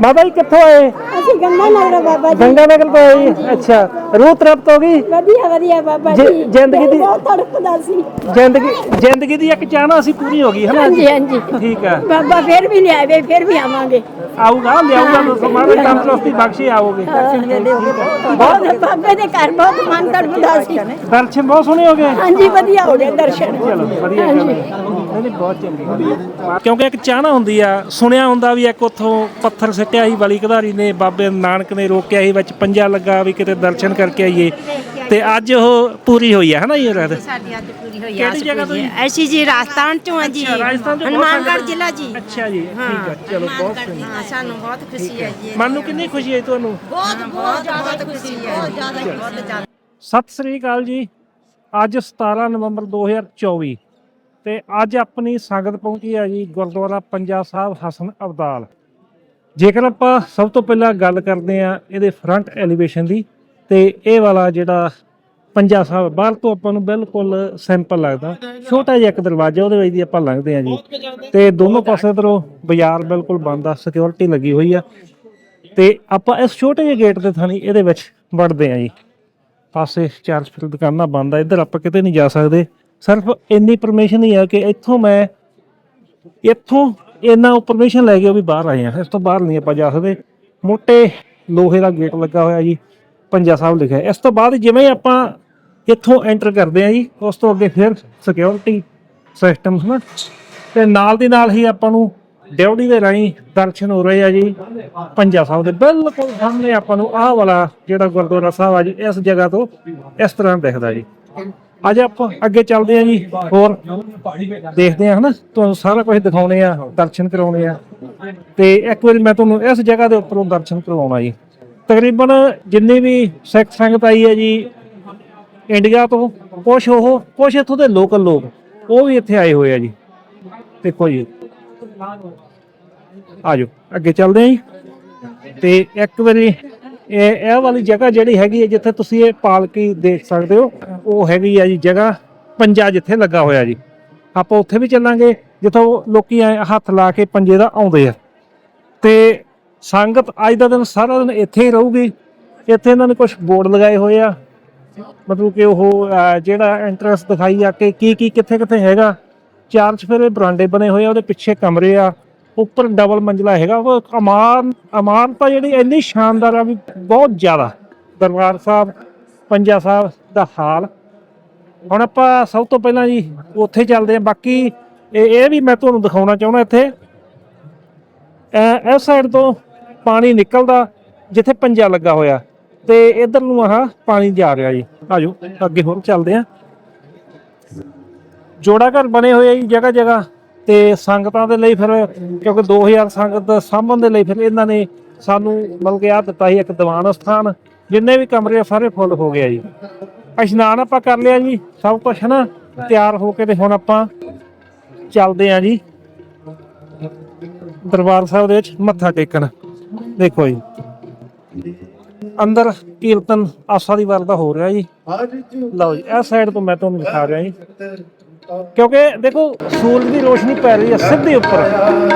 ਮਾਤਾ ਜੀ ਕਿੱਥੋਂ ਆਏ? ਅਸੀਂ ਗੰਗਾ ਨਗਰ ਬਾਬਾ ਜੀ। ਗੰਗਾ ਨਗਰ ਤੋਂ ਆਏ ਜੀ। ਅੱਛਾ ਰੂਹ ਤ੍ਰਿਪਤ ਹੋ ਗਈ? ਵਧੀਆ ਵਧੀਆ ਬਾਬਾ ਜਿ- ਜੀ। ਜ਼ਿੰਦਗੀ ਦੀ- ਬਹੁਤ ਤੜਪਦਾ ਸੀ। ਜ਼ਿੰਦਗੀ ਜ਼ਿੰਦਗੀ ਦੀ ਇੱਕ ਚਾਹਨਾ ਸੀ ਪੂਰੀ ਹੋ ਗਈ ਹੈ ਨਾ? ਹਾਂਜੀ ਹਾਂਜੀ। ਠੀਕ ਹੈ। ਬਾਬਾ ਫਿਰ ਵੀ ਲਿਆਵੇ ਫਿਰ ਵੀ ਆਵਾਂਗੇ। ਆਊਗਾ ਲਿਆਊਗਾ ਤਾਂ ਮਾਰੇ ਤੰਦਰੁਸਤੀ ਬਖਸ਼ੀ ਆਓਗੇ ਬਹੁਤ ਬਾਬੇ ਦੇ ਘਰ ਬਹੁਤ ਮਨ ਤੜਪਦਾ ਸੀ ਦਰਸ਼ਨ ਬਹੁਤ ਸੋਹਣੇ ਹੋ ਗਏ ਹਾਂਜੀ ਵਧੀਆ ਹੋ ਗਏ ਦਰਸ਼ਨ ਚਲੋ ਵਧੀਆ ਗੱਲ ਹੈ ਨਹੀਂ ਨਹੀਂ ਬਹੁਤ ਚੰਗੀ ਗੱਲ ਹੈ। ਕਿਉਂਕਿ ਇੱਕ ਚਾਹਨਾ ਹੁੰਦੀ ਆ ਸੁਣਿਆ ਹੁੰਦਾ ਵੀ ਇੱਕ ਉੱਥੋਂ ਪੱਥਰ ਸਿੱਟਿਆ ਸੀ ਬਲੀ ਕਧਾਰੀ ਨੇ ਬਾਬੇ ਨਾਨਕ ਨੇ ਰੋਕਿਆ ਸੀ ਵਿੱਚ ਪੰਜਾ ਲੱਗਾ ਵੀ ਕਿਤੇ ਦਰਸ਼ਨ ਕਰਕੇ ਆਈਏ ਤੇ ਅੱਜ ਉਹ ਪੂਰੀ ਹੋਈ ਆ ਹਨਾ ਇਹ ਰਾਤ ਸਾਡੀ ਅੱਜ ਪੂਰੀ ਹੋਈ ਕਿਹੜੀ ਜਗ੍ਹਾ ਤੋਂ ਜੀ? ਐਸੀ ਜੀ ਰਾਜਸਥਾਨ ਚੋਂ ਆ ਜੀ। ਅੱਛਾ, ਰਾਜਸਥਾਨ ਤੋਂ ਬਹੁਤ ਹਨੂਮਾਨਗੜ੍ਹ ਸੰਗਤ- ਜ਼ਿਲ੍ਹਾ ਜੀ। ਅੱਛਾ ਜੀ ਠੀਕ ਹੈ। ਚਲੋ ਬਹੁਤ ਸੋਹਣੀ ਹਾਂ। ਸਾਨੂੰ ਬਹੁਤ ਖੁਸ਼ੀ ਹੈ। ਜੀ। ਮਨ ਨੂੰ ਕਿੰਨੀ ਖੁਸ਼ੀ ਹੈ ਤੁਹਾਨੂੰ? ਬਹੁਤ ਬਹੁਤ ਜ਼ਿਆਦਾ ਖੁਸ਼ੀ ਹੈ ਬਹੁਤ ਜ਼ਿਆਦਾ ਸਤਿ ਸ੍ਰੀ ਅਕਾਲ ਜੀ। ਅੱਜ 17 ਨਵੰਬਰ 2024 ਤੇ ਅੱਜ ਆਪਣੀ ਸੰਗਤ ਪਹੁੰਚੀ ਹੈ ਜੀ ਗੁਰਦੁਆਰਾ ਪੰਜਾ ਸਾਹਿਬ ਹਸਨ ਅਬਦਾਲ। ਜੇਕਰ ਆਪਾਂ ਸਭ ਤੋਂ ਪਹਿਲਾਂ ਗੱਲ ਕਰਦੇ ਆ ਇਹਦੇ ਫਰੰਟ ਐਲੀਵੇਸ਼ਨ ਦੀ ਤੇ ਇਹ ਵਾਲਾ ਜਿਹੜਾ ਪੰਜਾ ਸਾਹਿਬ ਬਾਹਰ ਤੋਂ ਆਪਾਂ ਨੂੰ ਬਿਲਕੁਲ ਸਿੰਪਲ ਲੱਗਦਾ। ਛੋਟਾ ਜਿਹਾ ਇੱਕ ਦਰਵਾਜ਼ਾ, ਉਹਦੇ ਵਿੱਚ ਦੀ ਆਪਾਂ ਲੰਘਦੇ ਆ ਜੀ। ਤੇ ਦੋਨੋਂ ਪਾਸੇ ਇਧਰੋਂ ਬਾਜ਼ਾਰ ਬਿਲਕੁਲ ਬੰਦ ਆ ਸਿਕਿਉਰਿਟੀ ਲੱਗੀ ਹੋਈ ਆ। ਤੇ ਆਪਾਂ ਇਸ ਛੋਟੇ ਜਿਹੇ ਗੇਟ ਦੇ ਥਾਣੀ ਇਹਦੇ ਵਿੱਚ ਵੜਦੇ ਆ ਜੀ। ਪਾਸੇ ਚਾਰ ਸਪੀਡ ਦੁਕਾਨਾਂ ਬੰਦ ਆ, ਇੱਧਰ ਆਪਾਂ ਕਿਤੇ ਨਹੀਂ ਜਾ ਸਕਦੇ। ਸਿਰਫ ਇੰਨੀ ਪਰਮਿਸ਼ਨ ਹੀ ਆ ਕਿ ਇੱਥੋਂ ਮੈਂ, ਇੱਥੋਂ ਇੰਨਾ ਪਰਮਿਸ਼ਨ ਲੈ ਕੇ ਉਹ ਵੀ ਬਾਹਰ ਆਏ ਆ ਇਸ ਤੋਂ ਬਾਹਰ ਨਹੀਂ ਆਪਾਂ ਜਾ ਸਕਦੇ। ਮੋਟੇ ਲੋਹੇ ਦਾ ਗੇਟ ਲੱਗਾ ਹੋਇਆ ਜੀ ਪੰਜਾ ਸਾਹਿਬ ਲਿਖਿਆ। ਇਸ ਤੋਂ ਬਾਅਦ ਜਿਵੇਂ ਆਪਾਂ ਇੱਥੋਂ ਐਂਟਰ ਕਰਦੇ ਆ ਜੀ? ਉਸ ਤੋਂ ਅੱਗੇ ਫਿਰ ਸਿਕਿਉਰਿਟੀ ਸਿਸਟਮ ਹਨ ਤੇ ਨਾਲ ਦੀ ਨਾਲ ਹੀ ਆਪਾਂ ਨੂੰ ਡਿਊਟੀ ਦੇ ਰਾਹੀਂ ਦਰਸ਼ਨ ਹੋ ਰਹੇ ਆ ਜੀ। ਪੰਜਾ ਸਾਹਿਬ ਦੇ ਬਿਲਕੁਲ ਸਾਹਮਣੇ ਆਪਾਂ ਨੂੰ ਆਹ ਵਾਲਾ ਜਿਹੜਾ ਗੁਰਦੁਆਰਾ ਸਾਹਿਬ ਆ ਜੀ, ਇਸ ਜਗ੍ਹਾ ਤੋਂ ਇਸ ਤਰ੍ਹਾਂ ਦਿਖਦਾ ਜੀ। ਅੱਜ ਆਪਾਂ ਅੱਗੇ ਚੱਲਦੇ ਆ ਜੀ, ਹੋਰ ਦੇਖਦੇ ਆ ਹਨਾ, ਤੁਹਾਨੂੰ ਸਾਰਾ ਕੁਝ ਦਿਖਾਉਣੇ ਆ, ਦਰਸ਼ਨ ਕਰਾਉਣੇ ਆ। ਤੇ ਇੱਕ ਵਾਰੀ ਮੈਂ ਤੁਹਾਨੂੰ ਇਸ ਜਗ੍ਹਾ ਦੇ ਉੱਪਰੋਂ ਦਰਸ਼ਨ ਕਰਵਾਉਣਾ ਜੀ। ਤਕਰੀਬਨ ਜਿੰਨੀ ਵੀ ਸਿੱਖ ਸੰਗਤ ਆਈ ਹੈ ਜੀ ਇੰਡੀਆ ਤੋਂ, ਕੁਛ ਉਹ, ਕੁਛ ਇੱਥੋਂ ਦੇ ਲੋਕਲ ਲੋਕ, ਉਹ ਵੀ ਇੱਥੇ ਆਏ ਹੋਏ ਆ ਜੀ। ਦੇਖੋ ਜੀ। ਆਜੋ, ਅੱਗੇ ਚੱਲਦੇ ਆਂ ਜੀ। ਤੇ ਇੱਕ ਵਾਰੀ ਇਹ ਇਹ ਵਾਲੀ ਜਗ੍ਹਾ ਜਿਹੜੀ ਹੈਗੀ ਹੈ, ਜਿੱਥੇ ਤੁਸੀਂ ਇਹ ਪਾਲਕੀ ਦੇਖ ਸਕਦੇ ਹੋ, ਉਹ ਹੈਗੀ ਆ ਜੀ ਜਗ੍ਹਾ ਪੰਜਾ ਜਿੱਥੇ ਲੱਗਾ ਹੋਇਆ ਜੀ। ਆਪਾਂ ਉੱਥੇ ਵੀ ਚੱਲਾਂਗੇ, ਜਿੱਥੋਂ ਲੋਕੀ ਹੱਥ ਲਾ ਕੇ ਪੰਜੇ ਦਾ ਆਉਂਦੇ ਆ। ਤੇ ਸੰਗਤ ਅੱਜ ਦਾ ਦਿਨ ਸਾਰਾ ਦਿਨ ਇੱਥੇ ਹੀ ਰਹੂਗੀ। ਇੱਥੇ ਇਹਨਾਂ ਨੇ ਕੁਝ ਬੋਰਡ ਲਗਾਏ ਹੋਏ ਆ। ਮਤਲਬ ਕਿ ਉਹ ਅਹ, ਜਿਹੜਾ ਐਂਟਰੈਂਸ ਦਿਖਾਈ ਆ ਕਿ ਕੀ ਕੀ ਕਿੱਥੇ ਕਿੱਥੇ ਹੈਗਾ। ਚਾਰ ਚਫੇਰੇ ਬਰਾਂਡੇ ਬਣੇ ਹੋਏ ਆ ਉਹਦੇ ਪਿੱਛੇ ਕਮਰੇ ਆ। ਉੱਪਰ ਡਬਲ ਮੰਜ਼ਲਾ ਹੈਗਾ। ਉਹ ਅਮਾਨ ਅਮਾਨਤਾ ਜਿਹੜੀ ਇੰਨੀ ਸ਼ਾਨਦਾਰ ਆ ਵੀ ਬਹੁਤ ਜ਼ਿਆਦਾ। ਦਰਬਾਰ ਸਾਹਿਬ ਪੰਜਾ ਸਾਹਿਬ ਦਾ ਹਾਲ। ਹੁਣ ਆਪਾਂ ਸਭ ਤੋਂ ਪਹਿਲਾਂ ਜੀ ਉੱਥੇ ਚੱਲਦੇ ਹਾਂ। ਬਾਕੀ ਇਹ ਇਹ ਵੀ ਮੈਂ ਤੁਹਾਨੂੰ ਦਿਖਾਉਣਾ ਚਾਹੁੰਦਾ ਇੱਥੇ। ਅਹ ਇਸ ਸਾਈਡ ਤੋਂ ਪਾਣੀ ਨਿਕਲਦਾ ਜਿੱਥੇ ਪੰਜਾ ਲੱਗਾ ਹੋਇਆ। ਤੇ ਇਧਰ ਨੂੰ ਆਹ ਪਾਣੀ ਜਾ ਰਿਹਾ ਜੀ। ਆਜੋ, ਅੱਗੇ ਹੋਰ ਚੱਲਦੇ ਆ ਜੋੜਾ ਘਰ ਬਣੇ ਹੋਏ ਆ ਜੀ ਜਗ੍ਹਾ ਜਗ੍ਹਾ ਤੇ ਸੰਗਤਾਂ ਦੇ ਲਈ ਫਿਰ ਕਿਉਂਕਿ 2000 ਸੰਗਤ ਸਾਂਭਣ ਦੇ ਲਈ ਫਿਰ ਇਹਨਾਂ ਨੇ ਸਾਨੂੰ ਮਤਲਬ ਕਿ ਆ ਦਿੱਤਾ ਸੀ ਇੱਕ ਦੀਵਾਨ ਸਥਾਨ, ਜਿੰਨੇ ਵੀ ਕਮਰੇ ਆ ਸਾਰੇ ਫੁੱਲ ਹੋ ਗਏ ਆ ਜੀ। ਇਸ਼ਨਾਨ ਆਪਾਂ ਕਰ ਲਿਆ ਜੀ, ਸਭ ਕੁਝ ਨਾ ਤਿਆਰ ਹੋ ਕੇ ਤੇ ਹੁਣ ਆਪਾਂ ਚੱਲਦੇ ਆ ਜੀ। ਦਰਬਾਰ ਸਾਹਿਬ ਦੇ ਵਿੱਚ ਮੱਥਾ ਟੇਕਣ। ਦੇਖੋ ਜੀ। ਅੰਦਰ ਕੀਰਤਨ ਆਸਾ ਦੀ ਵਾਰ ਦਾ ਹੋ ਰਿਹਾ ਜੀ। ਲਓ ਜੀ ਇਸ ਸਾਈਡ ਤੋਂ ਮੈਂ ਤੁਹਾਨੂੰ ਦਿਖਾ ਰਿਹਾ ਜੀ। ਕਿਉਂਕਿ ਦੇਖੋ, ਸੂਰਜ ਦੀ ਰੋਸ਼ਨੀ ਪੈ ਰਹੀ ਹੈ ਸਿੱਧੇ ਉੱਪਰ।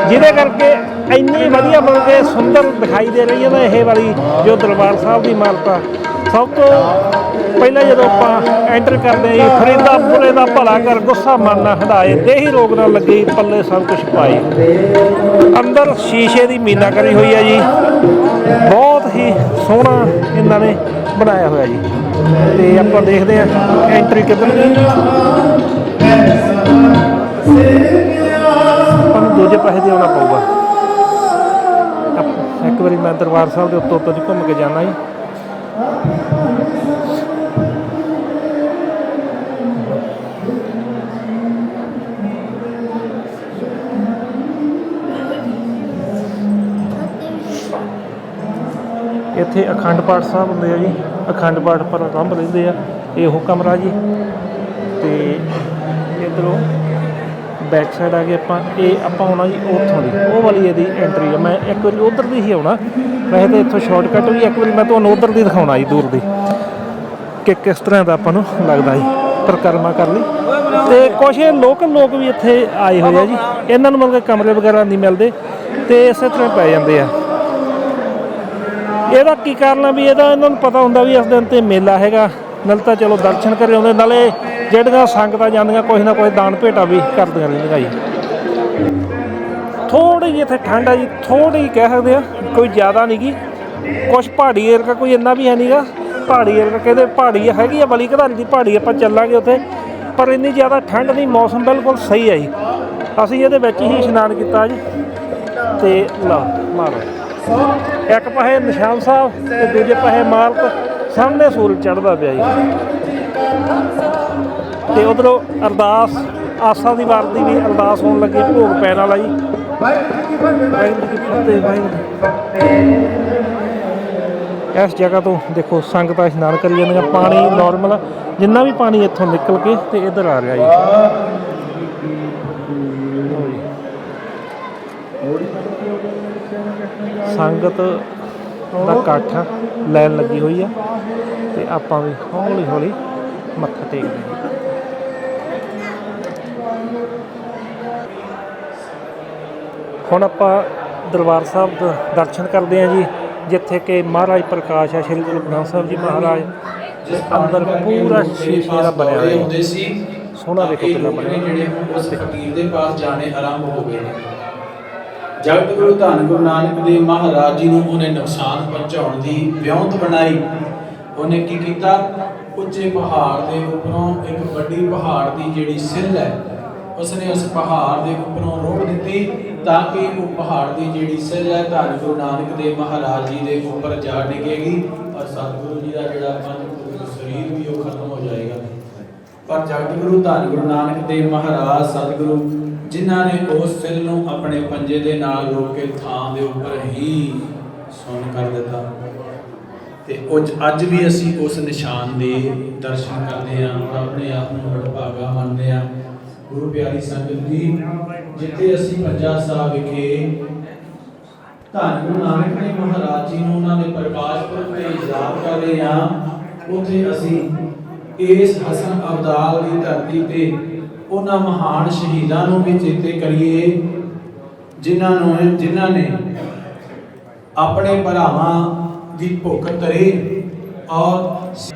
ਜਿਹਦੇ ਕਰਕੇ ਇੰਨੀ ਵਧੀਆ ਮਤਲਬ ਕਿ ਸੁੰਦਰ ਦਿਖਾਈ ਦੇ ਰਹੀ ਹੈ ਨਾ ਇਹ ਵਾਲੀ ਜੋ ਦਰਬਾਰ ਸਾਹਿਬ ਦੀ ਇਮਾਰਤ ਸਭ ਤੋਂ ਪਹਿਲਾਂ ਜਦੋਂ ਆਪਾਂ ਐਂਟਰ ਕਰਦੇ ਹਾਂ ਜੀ ਫਰੀਦਾ ਪੁਰੇ ਦਾ ਭਲਾ ਕਰ ਗੁੱਸਾ ਮਨ ਨਾ ਹਟਾਏ ਦੇਹੀ ਰੋਗ ਨਾ ਲੱਗੇ, ਪੱਲੇ ਸਭ ਕੁਝ ਪਾਏ। ਅੰਦਰ ਸ਼ੀਸ਼ੇ ਦੀ ਮੀਨਾ ਕਰੀ ਹੋਈ ਹੈ ਜੀ। ਬਹੁਤ ਹੀ ਸੋਹਣਾ ਇਹਨਾਂ ਨੇ ਬਣਾਇਆ ਹੋਇਆ ਜੀ। ਤੇ ਆਪਾਂ ਦੇਖਦੇ ਹਾਂ ਐਂਟਰੀ ਕਿੱਧਰ ਆਪਾਂ ਨੂੰ ਦੂਜੇ ਪਾਸੇ ਦੀ ਆਉਣਾ ਪਊਗਾ। ਇੱਕ ਵਾਰੀ ਮੈਂ ਦਰਬਾਰ ਸਾਹਿਬ ਦੇ ਉੱਤੋਂ ਉੱਤੋਂ ਦੀ ਘੁੰਮ ਕੇ ਜਾਣਾ ਜੀ। ਇੱਥੇ ਅਖੰਡ ਪਾਠ ਸਾਹਿਬ ਹੁੰਦੇ ਆ ਜੀ। ਅਖੰਡ ਪਾਠ ਪਰ ਆਰੰਭ ਲੈਂਦੇ ਆ। ਇਹ ਉਹ ਕਮਰਾ ਜੀ ਬੈਕ ਸਾਈਡ ਆ ਗਏ ਆਪਾਂ, ਇਹ ਆਪਾਂ ਆਉਣਾ ਜੀ ਉੱਥੋਂ ਦੀ। ਉਹ ਵਾਲੀ ਇਹਦੀ ਐਂਟਰੀ ਆ। ਮੈਂ ਇੱਕ ਵਾਰੀ ਉਧਰ ਦੀ ਹੀ ਆਉਣਾ। ਵੈਸੇ ਤਾਂ ਇੱਥੋਂ ਸ਼ਾਰਟਕਟ ਵੀ ਇੱਕ ਵਾਰੀ ਮੈਂ ਤੁਹਾਨੂੰ ਉਧਰ ਦੀ ਦਿਖਾਉਣਾ ਜੀ, ਦੂਰ ਦੀ। ਕਿ ਕਿਸ ਤਰ੍ਹਾਂ ਦਾ ਆਪਾਂ ਨੂੰ ਲੱਗਦਾ ਜੀ, ਪਰਿਕਰਮਾ ਕਰ ਲਈ। ਤੇ ਕੁਝ ਲੋਕਲ ਲੋਕ ਵੀ ਇੱਥੇ ਆਏ ਹੋਏ ਆ ਜੀ। ਇਹਨਾਂ ਨੂੰ ਮਤਲਬ ਕਿ ਕਮਰੇ ਵਗੈਰਾ ਨਹੀਂ ਮਿਲਦੇ। ਤੇ ਇਸੇ ਤਰ੍ਹਾਂ ਪੈ ਜਾਂਦੇ ਆ। ਇਹਦਾ ਕੀ ਕਾਰਨ ਆ ਵੀ ਇਹਦਾ ਇਹਨਾਂ ਨੂੰ ਪਤਾ ਹੁੰਦਾ ਵੀ ਇਸ ਦਿਨ ਤੇ ਮੇਲਾ ਹੈਗਾ। ਨਾਲ ਤਾਂ ਚਲੋ ਦਰਸ਼ਨ ਕਰ ਆਉਂਦੇ, ਨਾਲੇ ਜਿਹੜੀਆਂ ਸੰਗਤਾਂ ਜਾਂਦੀਆਂ, ਕੋਈ ਨਾ ਕੋਈ ਦਾਨ ਭੇਟਾ ਵੀ ਕਰਦੀਆਂ ਰਹਿੰਦੀਆਂ ਜੀ। ਥੋੜੀ ਜਿਹੀ ਇੱਥੇ ਠੰਡ ਆ ਜੀ ਥੋੜੀ ਕਹਿ ਸਕਦੇ ਆ, ਕੋਈ ਜ਼ਿਆਦਾ ਨਹੀਂ ਗੀ। ਕੁਛ ਪਹਾੜੀ ਏਰੀਆ ਕੋਈ ਇੰਨਾ ਵੀ ਹੈ ਨਹੀਂਗਾ ਪਹਾੜੀ ਏਰੀਆ ਕਹਿੰਦੇ ਪਹਾੜੀ ਹੈਗੀ ਆ, ਬਲੀ ਘਧਾਰੀ ਦੀ ਪਹਾੜੀ, ਆਪਾਂ ਚੱਲਾਂਗੇ ਉੱਥੇ। ਪਰ ਇੰਨੀ ਜ਼ਿਆਦਾ ਠੰਡ ਨਹੀਂ, ਮੌਸਮ ਬਿਲਕੁਲ ਸਹੀ ਆ ਜੀ। ਅਸੀਂ ਇਹਦੇ ਵਿੱਚ ਹੀ ਇਸ਼ਨਾਨ ਕੀਤਾ ਜੀ। ਤੇ ਲਾ, ਮਾਰੋ। ਇੱਕ ਪਾਸੇ ਨਿਸ਼ਾਨ ਸਾਹਿਬ ਤੇ ਦੂਜੇ ਪਾਸੇ ਮਾਲਕ। ਸਾਹਮਣੇ ਸੂਰਜ ਚੜਦਾ ਪਿਆ ਜੀ। ਤੇ ਉਧਰੋਂ ਅਰਦਾਸ, ਆਸਾ ਦੀ ਵਾਰ ਦੀ ਵੀ ਅਰਦਾਸ ਹੋਣ ਲੱਗੀ, ਭੋਗ ਪੈਣ ਵਾਲਾ ਜੀ। ਵਾਹਿਗੁਰੂ ਜੀ ਫਤਿਹ, ਵਾਹਿਗੁਰੂ। ਇਸ ਜਗ੍ਹਾ ਤੋਂ ਦੇਖੋ, ਸੰਗਤਾਂ ਇਸ਼ਨਾਨ ਕਰੀ ਜਾਂਦੀਆਂ, ਪਾਣੀ ਨਾਰਮਲ ਜਿੰਨਾ ਵੀ ਪਾਣੀ ਇੱਥੋਂ ਨਿਕਲ ਕੇ ਤੇ ਇੱਧਰ ਆ ਰਿਹਾ ਜੀ। ਸੰਗਤ ਦਾ ਇਕੱਠ ਲਾਈਨ ਲੱਗੀ ਹੋਈ ਆ ਤੇ ਆਪਾਂ ਵੀ ਹੌਲੀ ਹੌਲੀ ਮੱਥਾ ਟੇਕਦੇ ਹਾਂ। ਹੁਣ ਆਪਾਂ ਦਰਬਾਰ ਸਾਹਿਬ ਦਾ ਦਰਸ਼ਨ ਕਰਦੇ ਹਾਂ ਜੀ ਜਿੱਥੇ ਕਿ ਮਹਾਰਾਜ ਪ੍ਰਕਾਸ਼ ਆ ਸ਼੍ਰੀ ਗੁਰੂ ਗ੍ਰੰਥ ਸਾਹਿਬ ਜੀ ਮਹਾਰਾਜ ਦੇ ਅੰਦਰ ਪੂਰਾ ਸ਼ੀਸ਼ੇ ਦਾ ਬਣਿਆ ਹੋਇਆ ਹੁੰਦੇ ਹੈ। ਸੀ ਸੋਹਣਾ ਦੇਖੋ ਕਿੰਨਾ ਬਣਿਆ। ਜਿਹੜੇ ਹੁਣ ਉਸ ਫਕੀਰ ਦੇ ਪਾਸ ਜਾਣੇ ਆਰੰਭ ਹੋ ਗਏ ਨੇ। ਜਗਤ ਗੁਰੂ ਧੰਨ ਗੁਰੂ ਨਾਨਕ ਦੇਵ ਮਹਾਰਾਜ ਜੀ ਨੂੰ ਉਹਨੇ ਨੁਕਸਾਨ ਪਹੁੰਚਾਉਣ ਦੀ ਵਿਉਂਤ ਬਣਾਈ। ਉਹਨੇ ਕੀ ਕੀਤਾ? ਉੱਚੇ ਪਹਾੜ ਦੇ ਉੱਪਰੋਂ ਇੱਕ ਵੱਡੀ ਪਹਾੜ ਦੀ ਜਿਹੜੀ ਸਿੱਲ ਹੈ, ਉਸਨੇ ਉਸ ਪਹਾੜ ਦੇ ਉੱਪਰੋਂ ਰੋਕ ਦਿੱਤੀ ਤਾਂ ਕਿ ਉਹ ਪਹਾੜ ਦੀ ਜਿਹੜੀ ਸਿੱਲ ਹੈ, ਧੰਨ ਗੁਰੂ ਨਾਨਕ ਦੇਵ ਮਹਾਰਾਜ ਜੀ ਦੇ ਉੱਪਰ ਜਾ ਡਿੱਗੇਗੀ ਔਰ ਸਤਿਗੁਰੂ ਜੀ ਦਾ ਜਿਹੜਾ ਪੰਜ ਸਰੀਰ ਵੀ ਉਹ ਖਤਮ ਹੋ ਜਾਏਗਾ। ਪਰ ਜਗਤ ਗੁਰੂ ਧੰਨ ਗੁਰੂ ਨਾਨਕ ਦੇਵ ਮਹਾਰਾਜ, ਸਤਿਗੁਰੂ ਜਿਨ੍ਹਾਂ ਨੇ ਉਸ ਸਿਲ ਨੂੰ ਆਪਣੇ ਪੰਜੇ ਦੇ ਨਾਲ ਰੋਕ ਕੇ ਥਾਂ ਦੇ ਉੱਪਰ ਹੀ ਸੁੰਨ ਕਰ ਦਿੱਤਾ। ਤੇ ਉਹ ਅੱਜ ਵੀ ਅਸੀਂ ਉਸ ਨਿਸ਼ਾਨ ਦੇ ਦਰਸ਼ਨ ਕਰਦੇ ਹਾਂ ਔਰ ਆਪਣੇ ਆਪ ਨੂੰ ਵਡਭਾਗਾ ਮੰਨਦੇ ਹਾਂ। ਗੁਰੂ ਪਿਆਰੀ ਸੰਗਤ ਜੀ, ਜਿੱਥੇ ਅਸੀਂ ਪੰਜਾ ਸਾਹਿਬ ਵਿਖੇ ਧੰਨ ਗੁਰੂ ਨਾਨਕ ਦੇਵ ਮਹਾਰਾਜ ਜੀ ਨੂੰ ਉਹਨਾਂ ਦੇ ਪ੍ਰਕਾਸ਼ ਪੁਰਬ ਤੇ ਯਾਦ ਕਰ ਰਹੇ ਹਾਂ, ਉੱਥੇ ਅਸੀਂ ਇਸ ਹਸਨ ਅਬਦਾਲ ਦੀ ਧਰਤੀ ਤੇ ਉਹਨਾਂ ਮਹਾਨ ਸ਼ਹੀਦਾਂ ਨੂੰ ਵੀ ਚੇਤੇ ਕਰੀਏ, ਜਿਨ੍ਹਾਂ ਨੂੰ, ਜਿਨ੍ਹਾਂ ਨੇ ਆਪਣੇ ਭਰਾਵਾਂ ਦੀ ਭੁੱਖ ਤਰੇ ਔਰ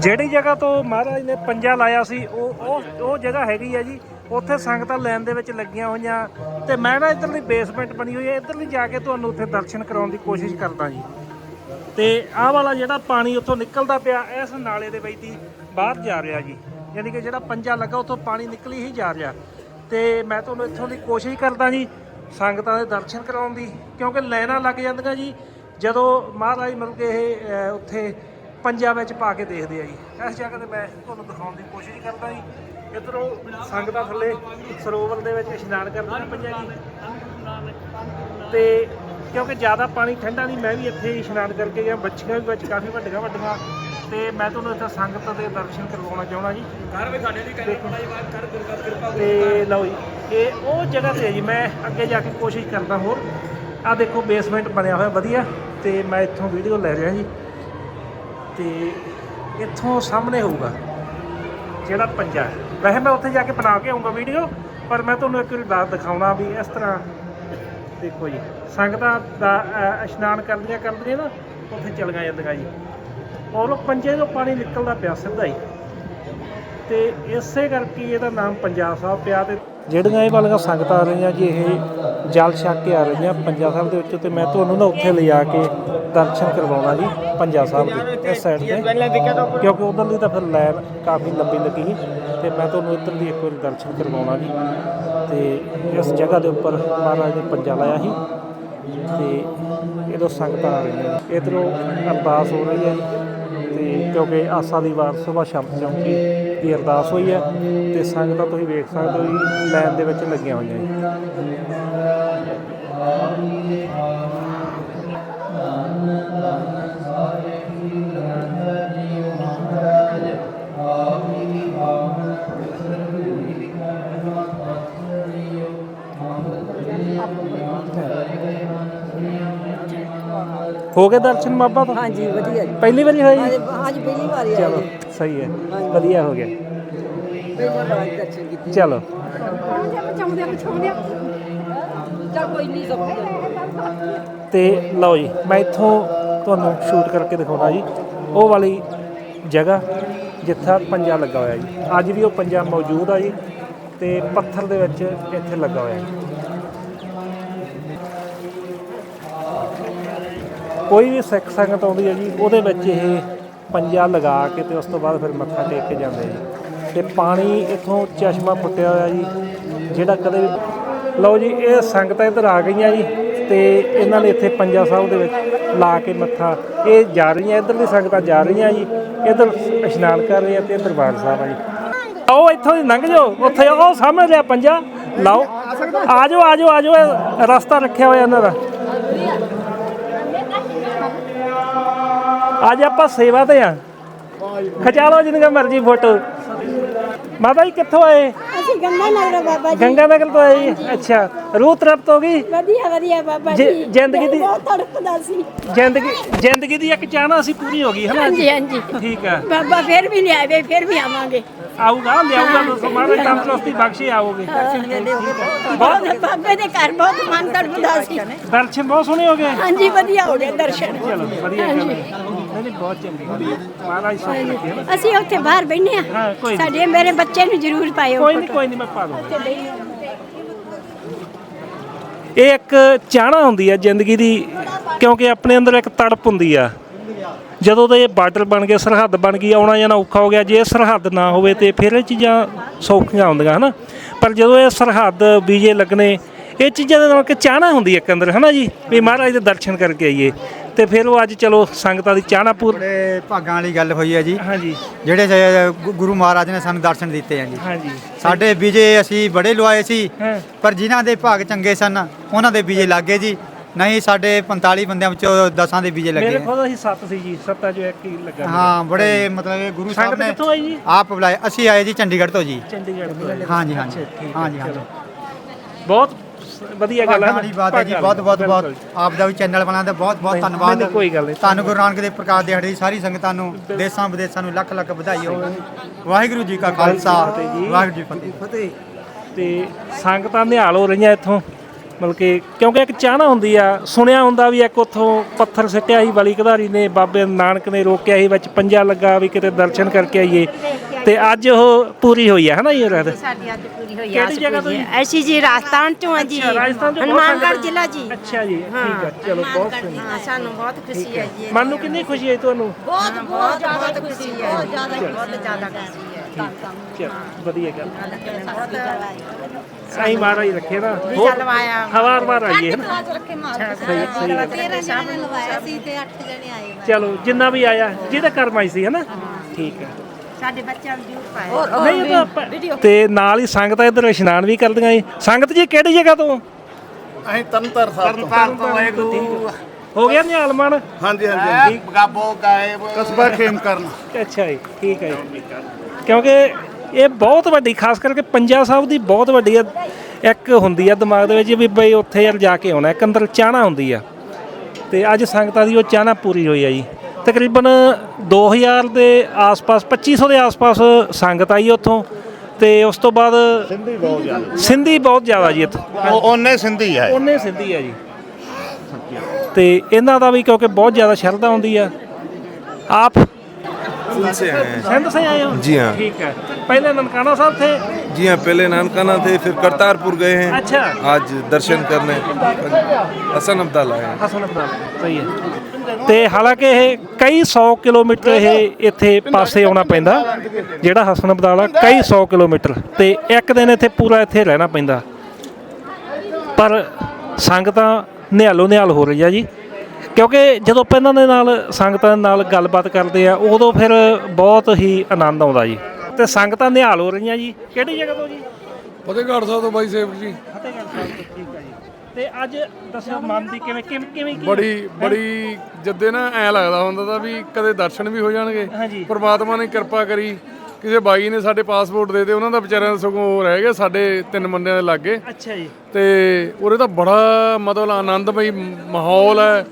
ਜਿਹੜੀ ਜਗ੍ਹਾ ਤੋਂ ਮਹਾਰਾਜ ਨੇ ਪੰਜਾ ਲਾਇਆ ਸੀ, ਉਹ ਉਹ ਉਹ ਜਗ੍ਹਾ ਹੈਗੀ ਆ ਜੀ। ਉੱਥੇ ਸੰਗਤਾਂ ਲੈਣ ਦੇ ਵਿੱਚ ਲੱਗੀਆਂ ਹੋਈਆਂ ਤੇ ਮੈਂ ਨਾ ਇੱਧਰਲੀ ਬੇਸਮੈਂਟ ਬਣੀ ਹੋਈ ਹੈ ਇੱਧਰਲੀ ਜਾ ਕੇ ਤੁਹਾਨੂੰ ਉੱਥੇ ਦਰਸ਼ਨ ਕਰਾਉਣ ਦੀ ਕੋਸ਼ਿਸ਼ ਕਰਦਾ ਜੀ। ਤੇ ਆਹ ਵਾਲਾ ਜਿਹੜਾ ਪਾਣੀ ਉੱਥੋਂ ਨਿਕਲਦਾ ਪਿਆ, ਇਸ ਨਾਲੇ ਦੇ ਵਿੱਚ ਦੀ ਬਾਹਰ ਜਾ ਰਿਹਾ ਜੀ। ਯਾਨੀ ਕਿ ਜਿਹੜਾ ਪੰਜਾ ਲੱਗਾ, ਉੱਥੋਂ ਪਾਣੀ ਨਿਕਲੀ ਹੀ ਜਾ ਰਿਹਾ। ਤੇ ਮੈਂ ਤੁਹਾਨੂੰ ਇੱਥੋਂ ਦੀ ਕੋਸ਼ਿਸ਼ ਕਰਦਾ ਜੀ, ਸੰਗਤਾਂ ਦੇ ਦਰਸ਼ਨ ਕਰਾਉਣ ਦੀ, ਕਿਉਂਕਿ ਲਾਈਨਾਂ ਲੱਗ ਜਾਂਦੀਆਂ ਜੀ। ਜਦੋਂ ਮਹਾਰਾਜ ਮਤਲਬ ਕਿ ਇਹ ਉੱਥੇ ਪੰਜਾ ਵਿੱਚ ਪਾ ਕੇ ਦੇਖਦੇ ਆ ਜੀ। ਇਸ ਜਗ੍ਹਾ ਤੇ ਮੈਂ ਤੁਹਾਨੂੰ ਦਿਖਾਉਣ ਦੀ ਕੋਸ਼ਿਸ਼ ਕਰਦਾ ਜੀ। ਇੱਧਰੋਂ ਸੰਗਤਾਂ ਥੱਲੇ ਸਰੋਵਰ ਦੇ ਵਿੱਚ ਇਸ਼ਨਾਨ ਕਰਦੀਆਂ ਪੰਜਾ ਜੀ। ਤੇ ਕਿਉਂਕਿ ਜ਼ਿਆਦਾ ਪਾਣੀ ਠੰਡਾ ਨਹੀਂ ਮੈਂ ਵੀ ਇੱਥੇ ਇਸ਼ਨਾਨ ਕਰਕੇ ਗਿਆ। ਬੱਚੀਆਂ ਵੀ ਵਿੱਚ ਕਾਫੀ ਵੱਡੀਆਂ ਵੱਡੀਆਂ। ਤੇ ਮੈਂ ਤੁਹਾਨੂੰ ਇੱਥੇ ਸੰਗਤ ਦੇ ਦਰਸ਼ਨ ਕਰਵਾਉਣਾ ਚਾਹੁੰਦਾ ਜੀ। ਘਰ ਵੀ ਸਾਡੇ ਦੀ ਕਿਰਪਾ ਤੇ ਲਓ ਜੀ ਇਹ ਉਹ ਜਗ੍ਹਾ ਤੇ ਜੀ। ਮੈਂ ਅੱਗੇ ਜਾ ਕੇ ਕੋਸ਼ਿਸ਼ ਕਰਦਾ ਹੋਰ। ਆ ਦੇਖੋ ਬੇਸਮੈਂਟ ਬਣਿਆ ਹੋਇਆ ਵਧੀਆ। ਤੇ ਮੈਂ ਇੱਥੋਂ ਵੀਡੀਓ ਲੈ ਰਿਹਾ ਜੀ। ਤੇ ਇੱਥੋਂ ਸਾਹਮਣੇ ਹੋਊਗਾ ਜਿਹੜਾ ਪੰਜਾ ਹੈ। ਵੈਸੇ ਮੈਂ ਉੱਥੇ ਜਾ ਕੇ ਬਣਾ ਕੇ ਆਉਂਗਾ ਵੀਡੀਓ ਪਰ ਮੈਂ ਤੁਹਾਨੂੰ ਇੱਕ ਵਾਰੀ ਦੱਸ ਦਿਖਾਉਣਾ ਵੀ ਇਸ ਤਰ੍ਹਾਂ ਦੇਖੋ ਜੀ ਸੰਗਤਾਂ ਦਾ ਅ, ਇਸ਼ਨਾਨ ਕਰਦੀਆਂ ਕਰਦੀਆਂ ਨਾ ਉੱਥੇ ਚਲੀਆਂ ਜਾਂਦੀਆਂ ਜੀ ਔਰ ਉਹ ਪੰਜੇ ਤੋਂ ਪਾਣੀ ਨਿਕਲਦਾ ਪਿਆ ਸਿੱਧਾ ਹੀ ਤੇ ਇਸੇ ਕਰਕੇ ਇਹਦਾ ਨਾਮ ਪੰਜਾਬ ਸਾਹਿਬ ਪਿਆ ਤੇ ਜਿਹੜੀਆਂ ਇਹ ਵਾਲੀਆਂ ਸੰਗਤਾਂ ਆ ਰਹੀਆਂ ਜੀ ਇਹ ਜਲ ਛਕ ਕੇ ਆ ਰਹੀਆਂ ਪੰਜਾਬ ਸਾਹਿਬ ਦੇ ਵਿੱਚ ਤੇ ਮੈਂ ਤੁਹਾਨੂੰ ਨਾ ਉੱਥੇ ਲਿਜਾ ਕੇ ਦਰਸ਼ਨ ਕਰਵਾਉਣਾ ਜੀ ਪੰਜਾ ਸਾਹਿਬ ਦੇ, ਇਸ ਸਾਈਡ ਤੇ। ਕਿਉਂਕਿ ਉਧਰਲੀ ਤਾਂ ਫਿਰ ਲਾਈਨ ਕਾਫੀ ਲੰਬੀ ਲੱਗੀ ਸੀ ਤੇ ਮੈਂ ਤੁਹਾਨੂੰ ਇੱਧਰ ਦੀ ਇੱਕ ਵਾਰੀ ਦਰਸ਼ਨ ਕਰਵਾਉਣਾ ਜੀ। ਤੇ ਇਸ ਜਗ੍ਹਾ ਦੇ ਉੱਪਰ ਮਹਾਰਾਜ ਨੇ ਪੰਜਾ ਲਾਇਆ ਸੀ ਤੇ ਇਹਦੋਂ ਸੰਗਤਾਂ ਆ ਰਹੀਆਂ ਇਧਰੋਂ ਅਰਦਾਸ ਹੋ ਰਹੀ ਹੈ ਜੀ ਤੇ ਕਿਉਂਕਿ ਆਸਾ ਦੀ ਵਾਰ ਸੁਬਾ ਸ਼ਾਮ ਚੌਂਕੀ ਦੀ ਅਰਦਾਸ ਹੋਈ ਹੈ ਤੇ ਸੰਗਤਾਂ ਤੁਸੀਂ ਵੇਖ ਸਕਦੇ ਹੋ ਜੀ, ਲਾਈਨ ਦੇ ਵਿੱਚ ਲੱਗੀਆਂ ਹੋਈਆਂ ਜੀ ਹੋ ਗਏ ਦਰਸ਼ਨ ਬਾਬਾ ਤੋਂ? ਹਾਂਜੀ ਵਧੀਆ ਜੀ। ਪਹਿਲੀ ਵਾਰੀ ਹੋਈ ਜੀ? ਅੱਜ ਪਹਿਲੀ ਵਾਰੀ ਆਏ ਚਲੋ ਸਹੀ ਹੈ। ਵਧੀਆ ਹੋ ਗਿਆ। ਪਹਿਲੀ ਵਾਰੀ ਦਰਸ਼ਨ ਕੀਤੇ। ਚਲੋ। ਚਲ ਕੋਈ ਨਹੀਂ ਸਭ ਤੇ ਲਓ ਜੀ ਮੈਂ ਇੱਥੋਂ ਤੁਹਾਨੂੰ ਸ਼ੂਟ ਕਰਕੇ ਦਿਖਾਉਣਾ ਜੀ। ਉਹ ਵਾਲੀ ਜਗ੍ਹਾ ਜਿੱਥੇ ਪੰਜਾ ਲੱਗਾ ਹੋਇਆ ਜੀ। ਅੱਜ ਵੀ ਉਹ ਪੰਜਾ ਮੌਜੂਦ ਆ ਜੀ ਤੇ ਪੱਥਰ ਦੇ ਵਿੱਚ ਇੱਥੇ ਲੱਗਾ ਹੋਇਆ ਜੀ। ਕੋਈ ਵੀ ਸਿੱਖ ਸੰਗਤ ਆਉਂਦੀ ਹੈ ਜੀ, ਉਹਦੇ ਵਿੱਚ ਇਹ ਪੰਜਾ ਲਗਾ ਕੇ ਤੇ ਉਸ ਤੋਂ ਬਾਅਦ ਫਿਰ ਮੱਥਾ ਟੇਕ ਕੇ ਜਾਂਦੇ ਜੀ। ਤੇ ਪਾਣੀ ਇੱਥੋਂ ਚਸ਼ਮਾ ਫੁੱਟਿਆ ਹੋਇਆ ਜੀ, ਜਿਹੜਾ ਕਦੇ ਵੀ ਲਓ ਜੀ, ਇਹ ਸੰਗਤਾਂ ਇੱਧਰ ਆ ਗਈਆਂ ਜੀ, ਤੇ ਇਹਨਾਂ ਨੇ ਇੱਥੇ ਪੰਜਾ ਸਾਹਿਬ ਦੇ ਵਿੱਚ ਲਾ ਕੇ ਮੱਥਾ। ਇਹ ਜਾ ਰਹੀਆਂ, ਇੱਧਰਲੀ ਸੰਗਤਾਂ ਜਾ ਰਹੀਆਂ ਜੀ, ਇੱਧਰ ਇਸ਼ਨਾਨ ਕਰ ਰਹੀਆਂ ਤੇ ਦਰਬਾਰ ਸਾਹਿਬ ਆ ਜੀ ਆਓ ਇੱਥੋਂ ਦੀ ਲੰਘ ਜਾਓ, ਉੱਥੇ ਉਹ ਸਾਹਮਣੇ ਲਿਆ ਪੰਜਾ, ਲਾਓ। ਆ ਜਾਓ ਆ ਜਾਓ ਆ ਜਾਓ, ਇਹ ਰਸਤਾ ਰੱਖਿਆ ਹੋਇਆ ਇਹਨਾਂ ਦਾ। ਅੱਜ ਆਪਾਂ ਸੇਵਾ ਤੇ ਆ। ਖਿਚਾ ਲਓ ਜਿੰਨੀਆਂ ਮਰਜ਼ੀ ਫੋਟੋ। ਮਾਤਾ ਜੀ ਕਿੱਥੋਂ ਆਏ? ਅਸੀਂ ਗੰਗਾ ਨਗਰ ਬਾਬਾ ਜੀ। ਗੰਗਾ ਨਗਰ ਤੋਂ ਆਏ ਜੀ। ਅੱਛਾ ਰੂਹ ਤ੍ਰਿਪਤ ਹੋ ਗਈ? ਵਧੀਆ ਵਧੀਆ ਬਾਬਾ ਜੀ, ਜੀ। ਜ਼ਿੰਦਗੀ ਦੀ- ਬਹੁਤ ਤੜਪਦਾ ਸੀ। ਜ਼ਿੰਦਗੀ ਜ਼ਿੰਦਗੀ ਦੀ ਇੱਕ ਚਾਹਨਾ ਸੀ ਪੂਰੀ ਹੋ ਗਈ ਹੈ ਨਾ ਹਾਂਜੀ ਹਾਂਜੀ। ਠੀਕ ਹੈ ਬਾਬਾ ਫਿਰ ਵੀ ਨਹੀਂ ਆਵੇ ਫਿਰ ਵੀ ਆਵਾਂਗੇ। ਆਊਗਾ ਲਿਆਊਗਾ ਤਾਂ ਮਹਾਰਾਜ ਤੰਦਰੁਸਤੀ ਬਖਸ਼ੇ ਆਓਗੇ। ਬਹੁਤ ਬਾਬੇ ਦੇ ਘਰ ਬਹੁਤ ਮਨ ਤੜਪਦਾ ਸੀ। ਦਰਸ਼ਨ ਬਹੁਤ ਸੋਹਣੇ ਹੋ ਗਏ? ਹਾਂਜੀ ਵਧੀਆ ਹੋ ਗਿਆ ਦਰਸ਼ਨ। ਚਲੋ ਵਧੀਆ ਗੱਲ ਹੈ ਨਹੀਂ ਨਹੀਂ ਬਹੁਤ ਚੰਗੀ ਮਹਾਰਾਜ ਸੁਖ ਰੱਖੇ ਨਾ ਅਸੀਂ ਉੱਥੇ ਬਾਹਰ ਬੈਠੇ ਹਾਂ, ਆ। ਸਾਡੇ ਮੇਰੇ ਬੱਚੇ ਨੂੰ ਜ਼ਰੂਰ ਪਾਇਓ ਕੋਈ ਨਹੀਂ ਕੋਈ ਨਹੀਂ ਮੈਂ ਪਾ ਦੂੰਗਾ। ਇਹ ਇੱਕ ਚਾਹਨਾ ਹੁੰਦੀ ਆ ਜ਼ਿੰਦਗੀ ਦੀ ਕਿਉਂਕਿ ਆਪਣੇ ਅੰਦਰ ਇੱਕ ਤੜਪ ਹੁੰਦੀ ਆ। ਜਦੋਂ ਤੇ ਇਹ ਬਾਰਡਰ ਬਣ ਗਏ ਸਰਹੱਦ ਬਣ ਗਈ ਆਉਣਾ ਜਾਣਾ ਔਖਾ ਹੋ ਗਿਆ। ਜੇ ਇਹ ਸਰਹੱਦ ਨਾ ਹੋਵੇ ਤੇ ਫਿਰ ਇਹ ਚੀਜ਼ਾਂ ਸੌਖੀਆਂ ਹੁੰਦੀਆਂ ਹਨਾ? ਪਰ ਜਦੋਂ ਇਹ ਸਰਹੱਦ ਵੀਜੇ ਲੱਗਣੇ ਇਹ ਚੀਜ਼ਾਂ ਦੇ ਨਾਲ ਕਿ ਚਾਹਨਾ ਹੁੰਦੀ ਹੈ ਇੱਕ ਅੰਦਰ ਹਨਾ ਜੀ? ਵੀ ਮਹਾਰਾਜ ਦੇ ਦਰਸ਼ਨ ਕਰਕੇ ਆਈਏ। ਤੇ ਫਿਰ ਉਹ ਅੱਜ ਚਲੋ ਸੰਗਤਾਂ ਦੀ ਚਾਹਨਾ ਪੂਰ ਬੜੇ ਭਾਗਾਂ ਵਾਲੀ ਗੱਲ ਹੋਈ ਹੈ ਜੀ। ਹਾਂਜੀ ਜਿਹੜੇ ਜ- ਗੁ- ਗੁਰੂ ਮਹਾਰਾਜ ਨੇ ਸਾਨੂੰ ਦਰਸ਼ਨ ਦਿੱਤੇ ਆ ਜੀ। ਹਾਂਜੀ ਸਾਡੇ ਬੀਜੇ ਅਸੀਂ ਬੜੇ ਲਵਾਏ ਸੀ ਹਾਂ। ਪਰ ਜਿਨ੍ਹਾਂ ਦੇ ਭਾਗ ਚੰਗੇ ਸਨ ਉਹਨਾਂ ਦੇ ਬੀਜੇ ਲੱਗੇ ਜੀ। ਨਹੀਂ ਸਾਡੇ 45 ਬੰਦਿਆਂ ਵਿੱਚੋਂ 10 ਦੇ ਬੀਜੇ ਮੇਰੇ ਲੱਗੇ ਕੋਲ ਅਸੀਂ ਸੱਤ ਸੀ ਜੀ ਸੱਤਾਂ ਚੋਂ ਇੱਕ ਹੀ ਲੱਗਾ। ਹਾਂ ਬੜੇ ਮਤਲਬ ਇਹ ਗੁਰੂ ਸਾਹਿਬ ਸੰਗਤ ਨੇ ਕਿੱਥੋਂ ਆਈ ਜੀ? ਆਪ ਬੁਲਾਏ। ਅਸੀਂ ਆਏ ਜੀ ਚੰਡੀਗੜ੍ਹ ਤੋਂ ਜੀ। ਚੰਡੀਗੜ੍ਹ ਤੋਂ ਆਏ। ਹਾਂਜੀ ਹਾਂਜੀ ਹੈ, ਹਾਂਜੀ ਹਾਂਜੀ। ਬਹੁਤ ਵਧੀਆ ਗੱਲ ਹੈ। ਭਾਗਾਂ ਵਾਲੀ ਬਾਤ ਹੈ ਜੀ ਬਹੁਤ ਬਹੁਤ ਬਹੁਤ। ਆਪ ਦਾ ਵੀ ਚੈਨਲ ਬਣਾਉਣ ਦਾ ਬਹੁਤ ਬਹੁਤ ਧੰਨਵਾਦ। ਨਹੀਂ, ਕੋਈ ਗੱਲ ਨਹੀਂ। ਤੁਹਾਨੂੰ ਗੁਰੂ ਨਾਨਕ ਦੇਵ ਪ੍ਰਕਾਸ਼ ਦਿਹਾੜੇ ਦੀ ਸਾਰੀ ਸੰਗਤਾਂ ਨੂੰ ਦੇਸਾਂ ਵਿਦੇਸਾਂ ਨੂੰ ਲੱਖ ਲੱਖ ਵਧਾਈ ਹੋਵੇ ਵਾਹਿਗੁਰੂ ਜੀ ਕਾ ਖਾਲਸਾ। ਵਾਹਿਗੁਰੂ ਜੀ ਫਤਿਹ। ਤੇ ਸੰਗਤਾਂ ਨਿਹਾਲ ਹੋ ਰਹੀਆਂ ਇੱਥੋਂ। ਮਤਲਬ ਕਿ ਕਿਉਂਕਿ ਇੱਕ ਚਾਹਨਾ ਹੁੰਦੀ ਆ ਸੁਣਿਆ ਹੁੰਦਾ ਵੀ ਇੱਕ ਉੱਥੋਂ ਪੱਥਰ ਸਿੱਟਿਆ ਸੀ ਬਲੀ ਕਧਾਰੀ ਨੇ ਬਾਬੇ ਨਾਨਕ ਨੇ ਰੋਕਿਆ ਸੀ ਵਿੱਚ ਪੰਜਾ ਲੱਗਾ ਵੀ ਕਿਤੇ ਦਰਸ਼ਨ ਕਰਕੇ ਆਈਏ। ਤੇ ਅੱਜ ਉਹ ਪੂਰੀ ਹੋਈ ਆ ਹਨਾ ਇਹ ਰਹਿਤ ਸਾਡੀ ਅੱਜ ਪੂਰੀ ਹੋਈ ਕਿਹੜੀ ਆਸ ਜਗ੍ਹਾ ਤੋਂ ਜੀ? ਅਸੀਂ ਜੀ ਰਾਜਸਥਾਨ ਚੋਂ ਆ ਜੀ। ਅੱਛਾ, ਰਾਜਸਥਾਨ ਤੋਂ ਬਹੁਤ ਹਨੂਮਾਨਗੜ੍ਹ ਸੰਗਤ- ਜ਼ਿਲ੍ਹਾ ਜੀ। ਅੱਛਾ ਜੀ ਠੀਕ ਹੈ ਚਲੋ ਬਹੁਤ ਸੋਹਣੀ ਹਾਂ ਸਾਨੂੰ ਬਹੁਤ ਖੁਸ਼ੀ ਹੈ। ਜੀ ਮਨ ਨੂੰ ਕਿੰਨੀ ਖੁਸ਼ੀ ਹੈ ਤੁਹਾਨੂੰ? ਬਹੁਤ ਬਹੁਤ ਜ਼ਿਆਦਾ ਖੁਸ਼ੀ ਹੈ। ਬਹੁਤ ਜ਼ਿਆਦਾ ਬਹੁਤ ਜ਼ਿਆਦਾ ਖੁਸ਼ੀ ਹੈ। ਚਲ ਵਧੀਆ ਗੱਲ। ਬਹੁਤ ਸਾਈ ਮਹਾਰਾਜ ਰੱਖੇ ਨਾ ਲਵਾਇਆ ਹਵਾਰ ਵਾਰ ਆਈਏ ਹਨਾ ਸਹੀ ਸਹੀ ਗੱਲ। ਲਵਾਇਆ ਸੀ ਤੇ 8 ਜਣੇ ਆਏ ਚਲੋ ਜਿੰਨਾ ਵੀ ਆਇਆ ਜਿਹਦਾ ਕਰਮ ਆਈ ਸੀ ਹਨਾ? ਠੀਕ ਹੈ। ਸਾਡੇ ਬੱਚਿਆਂ ਨੂੰ ਜ਼ਰੂਰ ਪਾਇਆ। ਨਹੀਂ ਉਹ ਤਾਂ ਆਪਾਂ- ਤੇ ਨਾਲ ਹੀ ਸੰਗਤਾਂ ਇੱਧਰ ਇਸ਼ਨਾਨ ਵੀ ਕਰਦੀਆਂ ਜੀ। ਸੰਗਤ ਜੀ ਕਿਹੜੀ ਜਗ੍ਹਾ ਤੋਂ? ਅਸੀਂ ਤੰਤਰ ਸਾਹਿਬ ਤੋਂ। ਹੋ ਗਿਆ ਨਿਹਾਲ ਮਨ ਹਾਂਜੀ ਹਾਂਜੀ ਗਾਬੋ ਗਾਇਬ। ਕਸਬਾ ਖੇਮ ਕਰਨ। ਅੱਛਾ ਜੀ ਠੀਕ ਹੈ ਜੀ। ਕਿਉਂਕਿ ਇਹ ਬਹੁਤ ਵੱਡੀ ਖਾਸ ਕਰਕੇ ਪੰਜਾ ਸਾਹਿਬ ਦੀ ਬਹੁਤ ਵੱਡੀ ਇੱਕ ਹੁੰਦੀ ਆ ਦਿਮਾਗ ਦੇ ਵਿੱਚ ਵੀ ਬਈ ਉੱਥੇ ਯਾਰ ਜਾ ਕੇ ਆਉਣਾ ਇੱਕ ਅੰਦਰ ਚਾਹਨਾ ਹੁੰਦੀ ਆ। ਤੇ ਅੱਜ ਸੰਗਤਾਂ ਦੀ ਉਹ ਚਾਹਨਾ ਪੂਰੀ ਹੋਈ ਆ ਜੀ। ਤਕਰੀਬਨ 2000 ਦੇ ਆਸ-ਪਾਸ 2500 ਦੇ ਆਸ-ਪਾਸ ਸੰਗਤ ਆਈ ਉੱਥੋਂ ਤੇ ਉਸ ਤੋਂ ਬਾਅਦ ਸਿੰਧੀ ਬਹੁਤ ਜ਼ਿਆਦਾ। ਸਿੰਧੀ ਬਹੁਤ ਜ਼ਿਆਦਾ ਜੀ ਇੱਥੋਂ। ਉਹ ਉਹਨੇ ਸਿੰਧੀ ਹੈ ਉਹਨੇ ਸਿੰਧੀ ਆ ਜੀ। ਤੇ ਇਹਨਾਂ ਦਾ ਵੀ ਕਿਉਂਕਿ ਬਹੁਤ ਜ਼ਿਆਦਾ ਸ਼ਰਧਾ ਹੁੰਦੀ ਆ। ਆਪ से आए हैं ਸਿੰਧ ਸੇ ਆਏ ਹੋ जी हाँ ठीक है पहले ननकाना साहब थे जी हाँ पहले नानकाना थे फिर करतारपुर गए हैं अच्छा आज दर्शन करने हसन अब्दाल आए हैं ਹਸਨ ਅਬਦਾਲ ਸਹੀ ਹੈ ਤੇ ਹਾਲਾਂਕਿ ਇਹ ਕਈ 100 ਕਿਲੋਮੀਟਰ ਇਹ ਇੱਥੇ ਪਾਸੇ ਆਉਣਾ ਪੈਂਦਾ ਜਿਹੜਾ ਹਸਨ ਅਬਦਾਲ ਆ ਕਈ 100 ਕਿਲੋਮੀਟਰ ਤੇ ਇੱਕ ਦਿਨ ਇੱਥੇ ਪੂਰਾ ਇੱਥੇ ਰਹਿਣਾ ਪੈਂਦਾ ਪਰ ਸੰਗਤਾਂ ਨਿਹਾਲੋ ਨਿਹਾਲ ਹੋ ਰਹੀ ਆ ਜੀ ਕਿਉਂਕਿ ਜਦੋਂ ਆਪਾਂ ਇਹਨਾਂ ਦੇ ਨਾਲ ਸੰਗਤਾਂ ਦੇ ਨਾਲ ਗੱਲਬਾਤ ਕਰਦੇ ਆ ਉਦੋਂ ਫਿਰ ਬਹੁਤ ਹੀ ਆਨੰਦ ਆਉਂਦਾ ਜੀ। ਤੇ ਸੰਗਤਾਂ ਨਿਹਾਲ ਹੋ ਰਹੀਆਂ ਜੀ। ਕਿਹੜੀ ਜਗ੍ਹਾ ਤੋਂ ਜੀ? ਫਤਿਹਗੜ੍ਹ ਸਾਹਿਬ ਤੋਂ ਬਾਈ ਸੇਵਕ ਜੀ। ਫਤਿਹਗੜ੍ਹ ਸਾਹਿਬ ਤੋਂ ਠੀਕ ਹੈ ਜੀ। ਤੇ ਅੱਜ ਦੱਸੋ ਮਨ ਦੀ ਕਿਵੇਂ ਕਿਵੇਂ ਕਿਵੇਂ ਕੀ ਬੜੀ ਬੜੀ ਜਦੇ ਨਾ ਐ ਲੱਗਦਾ ਹੁੰਦਾ ਤਾਂ ਵੀ ਕਦੇ ਦਰਸ਼ਨ ਵੀ ਹੋ ਜਾਣਗੇ। ਪ੍ਰਮਾਤਮਾ ਨੇ ਕਿਰਪਾ ਕਰੀ ਕਿਸੇ ਬਾਈ ਨੇ ਸਾਡੇ ਪਾਸਪੋਰਟ ਦੇ ਦੇ ਉਹਨਾਂ ਦਾ ਵਿਚਾਰਿਆਂ ਦਾ ਸਗੋਂ ਰਹਿ ਗਿਆ ਸਾਡੇ ਤਿੰਨ ਬੰਦਿਆਂ ਦੇ ਲਾਗੇ। ਅੱਛਾ ਜੀ। ਤੇ ਉਰੇ ਤਾਂ ਬੜਾ ਮਤਲਬ ਆਨੰਦਮਈ ਮਾਹੌਲ ਹੈ।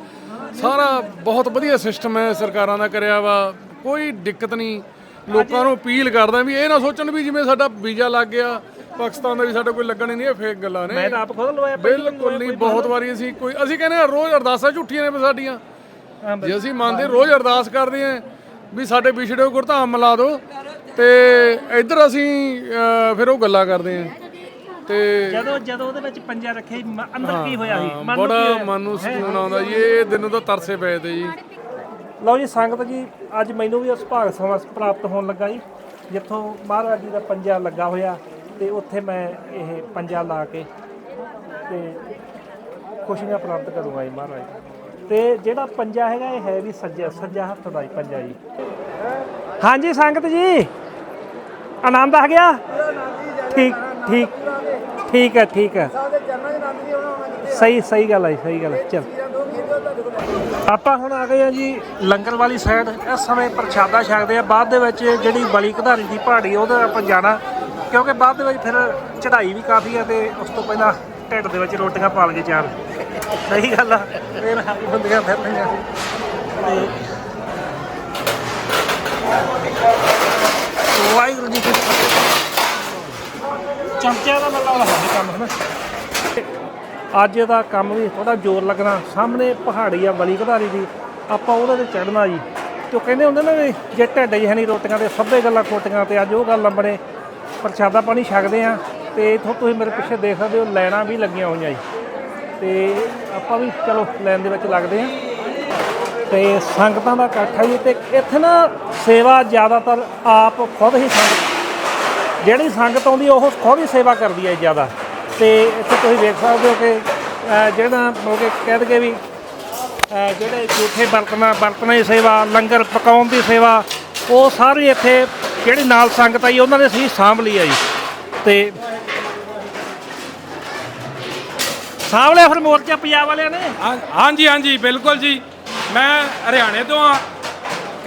ਸਾਰਾ ਬਹੁਤ ਵਧੀਆ ਸਿਸਟਮ ਹੈ ਸਰਕਾਰਾਂ ਦਾ ਕਰਿਆ ਵਾ। ਕੋਈ ਦਿੱਕਤ ਨਹੀਂ। ਲੋਕਾਂ ਨੂੰ ਅਪੀਲ ਕਰਦਾ ਵੀ ਇਹ ਨਾ ਸੋਚਣ ਵੀ ਜਿਵੇਂ ਸਾਡਾ ਵੀਜ਼ਾ ਲੱਗ ਗਿਆ ਪਾਕਿਸਤਾਨ ਦਾ ਵੀ ਸਾਡਾ ਕੋਈ ਲੱਗਣ ਨਹੀਂ ਇਹ ਫੇਕ ਗੱਲਾਂ ਨੇ। ਮੈਂ ਤਾਂ ਆਪ ਖੁਦ ਲਵਾਇਆ ਬਿਲਕੁਲ ਨਹੀਂ ਬਹੁਤ ਵਾਰੀ ਅਸੀਂ ਕੋਈ ਅਸੀਂ ਕਹਿੰਦੇ ਆ ਰੋਜ਼ ਅਰਦਾਸਾਂ ਝੂਠੀਆਂ ਨੇ ਸਾਡੀਆਂ। ਜੇ ਅਸੀਂ ਮੰਨਦੇ ਰੋਜ਼ ਅਰਦਾਸ ਕਰਦੇ ਆਂ ਵੀ ਸਾਡੇ ਵਿਛੜੇ ਗੁਰਧਾਮ ਮਿਲਾ ਦਿਓ ਤੇ ਇੱਧਰ ਅਸੀਂ ਫਿਰ ਉਹ ਗੱਲਾਂ ਕਰਦੇ ਆਂ ਤੇ ਜਦੋਂ ਜਦੋਂ ਉਹਦੇ ਵਿੱਚ ਪੰਜਾ ਰੱਖਿਆ ਸੀ, ਮ- ਅੰਦਰ ਕੀ ਹੋਇਆ ਸੀ? ਮਨ ਨੂੰ ਕੀ ਬੜਾ ਹੋਇਆ? ਮਨ ਨੂੰ ਸਕੂਨ ਆਉਂਦਾ ਜੀ ਇਹ ਦਿਨ ਤਾਂ ਤਰਸੇ ਪਏ ਤੇ ਜੀ। ਲਓ ਜੀ ਸੰਗਤ ਜੀ ਅੱਜ ਮੈਨੂੰ ਵੀ ਉਸ ਭਾਗ ਸਮਾਂ ਪ੍ਰਾਪਤ ਹੋਣ ਲੱਗਾ ਜੀ ਜਿੱਥੋਂ ਮਹਾਰਾਜ ਜੀ ਦਾ ਪੰਜਾ ਲੱਗਾ ਹੋਇਆ ਤੇ ਉੱਥੇ ਮੈਂ ਇਹ ਪੰਜਾ ਲਾ ਕੇ ਤੇ ਖੁਸ਼ੀਆਂ ਪ੍ਰਾਪਤ ਕਰੂੰਗਾ ਜੀ ਮਹਾਰਾਜ ਤੋਂ। ਤੇ ਜਿਹੜਾ ਪੰਜਾ ਹੈਗਾ ਇਹ ਹੈ ਵੀ ਸੱਜਾ ਸੱਜਾ ਹੱਥ ਦਾ ਹੀ ਪੰਜਾ ਜੀ। ਹਾਂਜੀ ਸੰਗਤ ਜੀ ਆਨੰਦ ਆ ਗਿਆ? ਠੀਕ ਠੀਕ ਠੀਕ ਹੈ ਠੀਕ ਹੈ। ਸਹੀ ਸਹੀ ਗੱਲ ਹੈ ਜੀ, ਸਹੀ ਗੱਲ ਹੈ। ਚਲ। ਆਪਾਂ ਹੁਣ ਆ ਗਏ ਆ ਜੀ ਲੰਗਰ ਵਾਲੀ ਸਾਈਡ ਇਸ ਸਮੇਂ ਪ੍ਰਸ਼ਾਦਾ ਛਕਦੇ ਆ ਬਾਅਦ ਦੇ ਵਿੱਚ ਜਿਹੜੀ ਬਲੀ ਕਧਾਰੀ ਦੀ ਪਹਾੜੀ ਉਹਦੇ ਆਪਾਂ ਜਾਣਾ। ਕਿਉਂਕਿ ਬਾਅਦ ਦੇ ਵਿੱਚ ਫਿਰ ਚੜ੍ਹਾਈ ਵੀ ਕਾਫੀ ਆ ਤੇ ਉਸ ਤੋਂ ਪਹਿਲਾਂ ਢਿੱਡ ਦੇ ਵਿੱਚ ਰੋਟੀਆਂ ਪਾਲ ਕੇ ਚਾਰ ਸਹੀ ਗੱਲ ਆ। ਫਿਰ ਬੰਦੀਆਂ ਫਿਰਨੀਆਂ। ਤੇ ਵਾਹਿਗੁਰੂ ਜੀ ਕੀ ਚਮਚਿਆਂ ਦਾ ਮਤਲਬ ਹੈ ਕੰਮ ਹੈ ਨਾ ਅੱਜ ਦਾ ਕੰਮ ਵੀ ਥੋੜਾ ਜ਼ੋਰ ਲੱਗਣਾ। ਸਾਹਮਣੇ ਪਹਾੜੀ ਆ, ਬਲੀ ਘਧਾਰੀ ਦੀ। ਆਪਾਂ ਉਹਦੇ ਤੇ ਚੜਨਾ ਜੀ। ਤੇ ਉਹ ਕਹਿੰਦੇ ਹੁੰਦੇ ਨਾ ਵੀ ਜੇ ਢਿੱਡ ਹੀ ਹੈ ਨਹੀਂ ਰੋਟੀਆਂ ਤੇ ਸਭੇ ਗੱਲਾਂ ਖੋਟੀਆਂ ਤੇ ਅੱਜ ਉਹ ਗੱਲ ਲੰਬਣੇ। ਪ੍ਰਸ਼ਾਦਾ ਪਾਣੀ ਛਕਦੇ ਆ ਤੇ ਇਥੋਂ ਤੁਸੀਂ ਮੇਰੇ ਪਿੱਛੇ ਦੇਖ ਸਕਦੇ ਹੋ, ਲਾਈਨਾਂ ਵੀ ਲੱਗੀਆਂ ਹੋਈਆਂ ਜੀ। ਤੇ ਆਪਾਂ ਵੀ ਚਲੋ, ਲਾਈਨ ਦੇ ਵਿੱਚ ਲੱਗਦੇ ਆ। ਤੇ ਸੰਗਤਾਂ ਦਾ ਇਕੱਠ ਹੈ ਜੀ। ਤੇ ਇੱਥੇ ਨਾ ਸੇਵਾ ਜ਼ਿਆਦਾਤਰ ਆਪ ਖੁਦ ਹੀ ਸੰਗਤ ਜਿਹੜੀ ਸੰਗਤ ਆਉਂਦੀ ਉਹ ਖੁਦ ਹੀ ਸੇਵਾ ਕਰਦੀ ਹੈ ਜ਼ਿਆਦਾ। ਤੇ ਇੱਥੇ ਤੁਸੀਂ ਵੇਖ ਸਕਦੇ ਹੋ ਕਿ ਜਿਹੜਾ ਮਤਲਬ ਕਿ ਕਹਿ ਦਈਏ ਵੀ ਜਿਹੜੇ ਝੂਠੇ ਬਰਤਨਾਂ ਬਰਤਨਾਂ ਦੀ ਸੇਵਾ, ਲੰਗਰ ਪਕਾਉਣ ਦੀ ਸੇਵਾ, ਉਹ ਸਾਰੀ ਇੱਥੇ ਜਿਹੜੀ ਨਾਲ ਸੰਗਤ ਆਈ, ਉਹਨਾਂ ਨੇ ਸਹੀ ਸਾਂਭ ਲਈ ਆ ਜੀ। ਤੇ ਸਾਂਭ ਲਿਆ ਫਿਰ ਮੋਰਚਾ ਪੰਜਾਬ ਵਾਲਿਆਂ ਨੇ? ਹਾਂਜੀ ਹਾਂਜੀ, ਬਿਲਕੁਲ ਜੀ। ਮੈਂ ਹਰਿਆਣੇ ਤੋਂ ਆ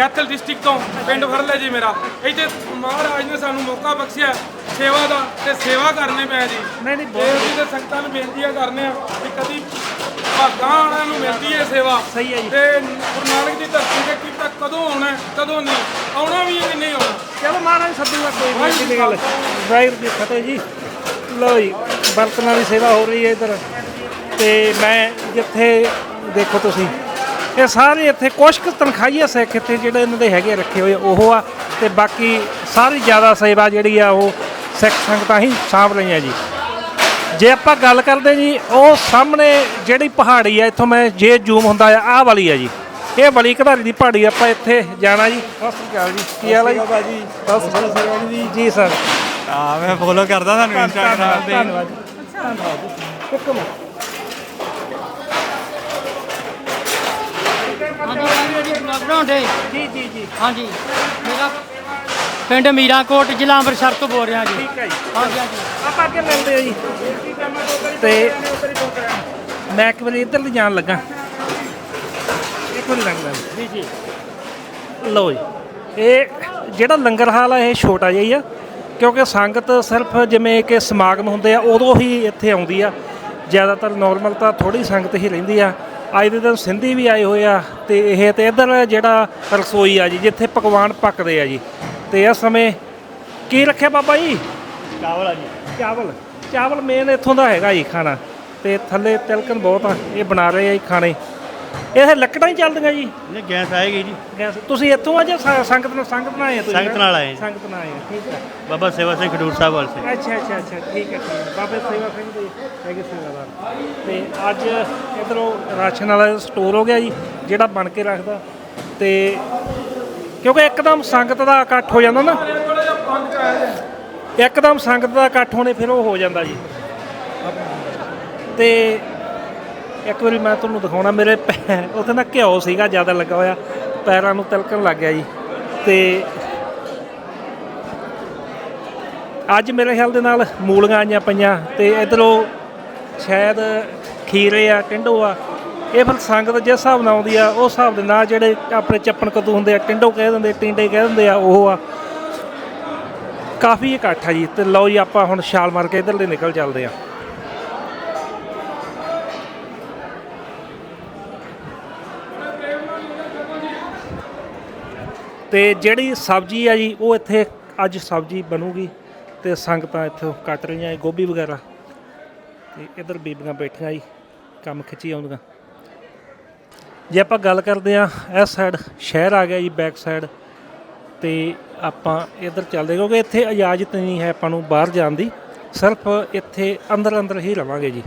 ਕੈਥਲ ਡਿਸਟ੍ਰਿਕਟ ਤੋਂ ਪਿੰਡ ਫਰਲੇ ਜੀ ਮੇਰਾ। ਇੱਥੇ ਮਹਾਰਾਜ ਨੇ ਸਾਨੂੰ ਮੌਕਾ ਬਖਸ਼ਿਆ ਸੇਵਾ ਦਾ ਤੇ ਸੇਵਾ ਕਰਨੇ ਪਏ ਜੀ। ਨਹੀਂ ਨਹੀਂ ਤੇ ਅਸੀਂ ਤੇ ਸੰਗਤਾਂ ਨੂੰ ਬੇਨਤੀਆਂ ਕਰਨੇ ਆ ਕਿ ਕਦੀ ਭਾਗਾਂ ਵਾਲਿਆਂ ਨੂੰ ਮਿਲਦੀ ਹੈ ਸੇਵਾ। ਸਹੀ ਹੈ ਜੀ। ਤੇ ਗੁਰੂ ਨਾਨਕ ਦੀ ਧਰਤੀ ਤੇ ਕੀ ਤੱਕ ਕਦੋਂ ਆਉਣਾ ਕਦੋਂ ਨਹੀਂ। ਆਉਣਾ ਵੀ ਹੈ ਕਿ ਨਹੀਂ ਆਉਣਾ? ਚਲੋ ਮਹਾਰਾਜ ਸੱਦੂਗਾ ਕੋਈ ਨਹੀਂ ਗੱਲ ਵਾਹਿਗੁਰੂ ਜੀ ਫਤਿਹ ਜੀ। ਲਓ ਜੀ ਬਰਤਨਾਂ ਦੀ ਸੇਵਾ ਹੋ ਰਹੀ ਹੈ ਇੱਧਰ। ਤੇ ਮੈਂ ਜਿੱਥੇ ਦੇਖੋ ਤੁਸੀਂ ਇਹ ਸਾਰੇ ਇੱਥੇ ਕੁਛ ਕੁ ਤਨਖਾਹੀਆ ਸਿੱਖ ਇੱਥੇ ਜਿਹੜੇ ਇਹਨਾਂ ਦੇ ਹੈਗੇ ਰੱਖੇ ਹੋਏ ਉਹ ਆ ਤੇ ਬਾਕੀ ਸਾਰੀ ਜ਼ਿਆਦਾ ਸੇਵਾ ਜਿਹੜੀ ਆ ਉਹ ਸਿੱਖ ਸੰਗਤਾਂ ਹੀ ਸਾਂਭ ਰਹੀਆਂ ਜੀ। ਜੇ ਆਪਾਂ ਗੱਲ ਕਰਦੇ ਜੀ ਉਹ ਸਾਹਮਣੇ ਜਿਹੜੀ ਪਹਾੜੀ ਆ ਇੱਥੋਂ ਮੈਂ ਜੇ ਜ਼ੂਮ ਹੁੰਦਾ ਆ ਆਹ ਵਾਲੀ ਆ ਜੀ। ਇਹ ਬਲੀ ਘਧਾਰੀ ਦੀ ਪਹਾੜੀ ਆਪਾਂ ਇੱਥੇ ਜਾਣਾ ਜੀ। ਸਤਿ ਸ਼੍ਰੀ ਅਕਾਲ ਜੀ। ਕੀ ਹਾਲ ਹੈ ਜੀ? ਭਾਜੀ। ਸਤਿ ਸ਼੍ਰੀ ਅਕਾਲ ਜੀ। ਜੀ ਸਰ। ਆ ਮੈਂ ਫੋਲੋ ਕਰਦਾ ਤੁਹਾਨੂੰ ਇੰਸਟਾਗ੍ਰਾਮ ਤੇ। ਧੰਨਵਾਦ ਜੀ। ਧੰਨਵਾਦ। ਇੱਕ ਮਿੰਟ। ਬਣਾਉਂਦੇ? ਜੀ ਜੀ ਜੀ। ਹਾਂਜੀ। ਮੇਰਾ ਪਿੰਡ ਮੀਰਾਂਕੋਟ ਜ਼ਿਲ੍ਹਾ ਅੰਮ੍ਰਿਤਸਰ ਤੋਂ ਬੋਲ ਰਿਹਾ ਜੀ। ਠੀਕ ਹੈ ਜੀ। ਹਾਂਜੀ ਹਾਂਜੀ। ਆਪਾਂ ਅੱਗੇ ਮਿਲਦੇ ਜੀ। ਤੇ ਮੈਂ ਇੱਕ ਵਾਰੀ ਇੱਧਰ ਦੀ ਜਾਣ ਲੱਗਾ। ਇੱਕ ਵਾਰੀ ਲੰਘ ਲੈ ਜੀ ਜੀ। ਲਓ ਜੀ। ਇਹ ਜਿਹੜਾ ਲੰਗਰ ਹਾਲ ਆ ਇਹ ਛੋਟਾ ਜਿਹਾ ਹੀ ਆ। ਕਿਉਂਕਿ ਸੰਗਤ ਸਿਰਫ ਜਿਵੇਂ ਕਿ ਸਮਾਗਮ ਹੁੰਦੇ ਆ ਉਦੋਂ ਹੀ ਇੱਥੇ ਆਉਂਦੀ ਆ। ਜ਼ਿਆਦਾਤਰ ਨਾਰਮਲ ਤਾਂ ਥੋੜੀ ਸੰਗਤ ਹੀ ਰਹਿੰਦੀ ਆ। ਅੱਜ ਦੇ ਦਿਨ ਸਿੰਧੀ ਵੀ ਆਏ ਹੋਏ ਆ ਤੇ ਇਹ ਤੇ ਇੱਧਰ ਜਿਹੜਾ ਰਸੋਈ ਆ ਜੀ ਜਿੱਥੇ ਪਕਵਾਨ ਪੱਕਦੇ ਆ ਜੀ। ਤੇ ਇਸ ਸਮੇਂ ਕੀ ਰੱਖਿਆ ਬਾਬਾ ਜੀ? ਚਾਵਲ ਆ ਜੀ। ਚਾਵਲ। ਚਾਵਲ ਮੇਨ ਇੱਥੋਂ ਦਾ ਹੈਗਾ ਜੀ ਖਾਣਾ। ਤੇ ਥੱਲੇ ਤਿਲਕਣ ਬਹੁਤ ਆ ਇਹ ਬਣਾ ਰਹੇ ਆ ਜੀ ਖਾਣੇ। ਇਹ ਲੱਕੜਾਂ ਹੀ ਚੱਲਦੀਆਂ ਜੀ। ਇਹ ਗੈਸ ਆਏਗੀ ਜੀ। ਗੈਸ। ਤੁਸੀਂ ਇੱਥੋਂ ਆ ਜਾਂ ਸੰ- ਸੰਗਤ ਨਾਲ ਸੰਗਤ ਨਾਲ ਆਏ ਤੁਸੀਂ ਸੰਗਤ ਨਾਲ ਆਏ। ਸੰਗਤ ਨਾਲ ਆਏ ਠੀਕ ਹੈ। ਬਾਬਾ ਸੇਵਾ ਸਿੰਘ ਖਡੂਰ ਸਾਹਿਬ ਵਾਲ ਸੇ। ਅੱਛਾ ਅੱਛਾ ਅੱਛਾ ਠੀਕ ਹੈ ਠੀਕ ਹੈ। ਬਾਬੇ ਸੇਵਾ ਸਿੰਘ ਦੇ ਹੈਗੇ ਸੇਵਾਦਾਰ ਤੇ ਅੱਜ ਇਧਰੋਂ ਰਾਸ਼ਨ ਵਾਲਾ ਸਟੋਰ ਹੋ ਗਿਆ ਜੀ ਜਿਹੜਾ ਬਣ ਕੇ ਰੱਖਦਾ। ਤੇ ਕਿਉਂਕਿ ਇੱਕਦਮ ਸੰਗਤ ਦਾ ਇਕੱਠ ਹੋ ਜਾਂਦਾ ਨਾ। ਇੱਕਦਮ ਸੰਗਤ ਦਾ ਇਕੱਠ ਹੋਣੇ ਫਿਰ ਉਹ ਹੋ ਜਾਂਦਾ ਜੀ। ਤੇ ਇੱਕ ਵਾਰੀ ਮੈਂ ਤੁਹਾਨੂੰ ਦਿਖਾਉਣਾ, ਮੇਰੇ ਪੈ- ਉੱਥੇ ਨਾ ਘਿਓ ਸੀਗਾ, ਜ਼ਿਆਦਾ ਲੱਗਾ ਹੋਇਆ। ਪੈਰਾਂ ਨੂੰ ਤਿਲਕਣ ਲੱਗ ਗਿਆ ਜੀ। ਤੇ ਅੱਜ ਮੇਰੇ ਖਿਆਲ ਦੇ ਨਾਲ ਮੂਲੀਆਂ ਆਈਆਂ ਪਈਆਂ ਤੇ ਇਧਰੋਂ ਸ਼ਾਇਦ ਖੀਰੇ ਆ, ਟਿੰਡੋ ਆ, ਇਹ ਫਿਰ ਸੰਗਤ ਜਿਸ ਹਿਸਾਬ ਨਾਲ ਆਉਂਦੀ ਆ, ਉਸ ਹਿਸਾਬ ਦੇ ਨਾਲ ਜਿਹੜੇ ਆਪਣੇ ਚੱਪਣ ਕਦੂ ਹੁੰਦੇ ਆ, ਟਿੰਡੋ ਕਹਿ ਦਿੰਦੇ ਟਿੰਡੇ ਕਹਿ ਦਿੰਦੇ ਆ, ਉਹ ਆ। ਕਾਫੀ ਇਕੱਠ ਆ ਜੀ। ਤੇ ਲਓ ਜੀ, ਆਪਾਂ ਹੁਣ ਛਾਲ ਮਾਰ ਕੇ ਇਧਰਲੇ ਨਿਕਲ ਚੱਲਦੇ ਆ। ਤੇ ਜਿਹੜੀ ਸਬਜ਼ੀ ਆ ਜੀ, ਉਹ ਇੱਥੇ ਅੱਜ ਸਬਜ਼ੀ ਬਣੂਗੀ ਤੇ ਸੰਗਤਾਂ ਇੱਥੋਂ ਕੱਟ ਰਹੀਆਂ ਇਹ ਗੋਭੀ ਵਗੈਰਾ। ਤੇ ਇਧਰ ਬੀਬੀਆਂ ਬੈਠੀਆਂ ਜੀ, ਕੰਮ ਖਿੱਚੀ ਆਉਂਦੀਆਂ। ਜੇ ਆਪਾਂ ਗੱਲ ਕਰਦੇ ਆ ਇਸ ਸਾਈਡ ਸ਼ਹਿਰ ਆ ਗਿਆ ਜੀ ਬੈਕ ਸਾਈਡ ਤੇ ਆਪਾਂ ਇਧਰ ਚੱਲਦੇ, ਕਿਉਂਕਿ ਇੱਥੇ ਇਜਾਜ਼ਤ ਨਹੀਂ ਹੈ ਆਪਾਂ ਨੂੰ ਬਾਹਰ ਜਾਣ ਦੀ। ਸਿਰਫ ਇੱਥੇ ਅੰਦਰ ਅੰਦਰ ਹੀ ਰਵਾਂਗੇ ਜੀ।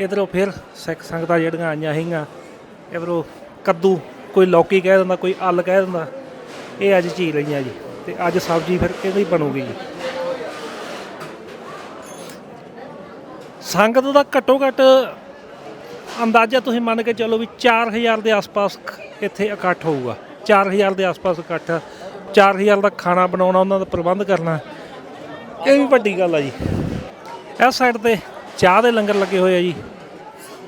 ਇਧਰੋਂ ਫਿਰ ਸਿੱਖ ਸੰਗਤਾਂ ਜਿਹੜੀਆਂ ਆਈਆਂ ਹੈਗੀਆਂ ਇਧਰੋਂ ਕੱਦੂ ਕੋਈ ਲੌਕੀ ਕਹਿ ਦਿੰਦਾ, ਕੋਈ ਅਲ ਕਹਿ ਦਿੰਦਾ। ਇਹ ਅੱਜ ਚੀ ਰਹੀਆਂ ਜੀ ਤੇ ਅੱਜ ਸਬਜ਼ੀ ਫਿਰ ਇਹਦੀ ਬਣੂਗੀ ਜੀ। ਸੰਗਤ ਦਾ ਘੱਟੋ ਘੱਟ ਅੰਦਾਜ਼ਾ ਤੁਸੀਂ ਮੰਨ ਕੇ ਚੱਲੋ ਵੀ 4000 ਦੇ ਆਸ-ਪਾਸ ਇੱਥੇ ਇਕੱਠ ਹੋਊਗਾ। 4000 ਦੇ ਆਸ-ਪਾਸ ਇਕੱਠ 4000 ਦਾ ਖਾਣਾ ਬਣਾਉਣਾ, ਉਹਨਾਂ ਦਾ ਪ੍ਰਬੰਧ ਕਰਨਾ, ਇਹ ਵੀ ਵੱਡੀ ਗੱਲ ਆ ਜੀ। ਇਸ ਸਾਈਡ ਤੇ ਚਾਹ ਦੇ ਲੰਗਰ ਲੱਗੇ ਹੋਏ ਆ ਜੀ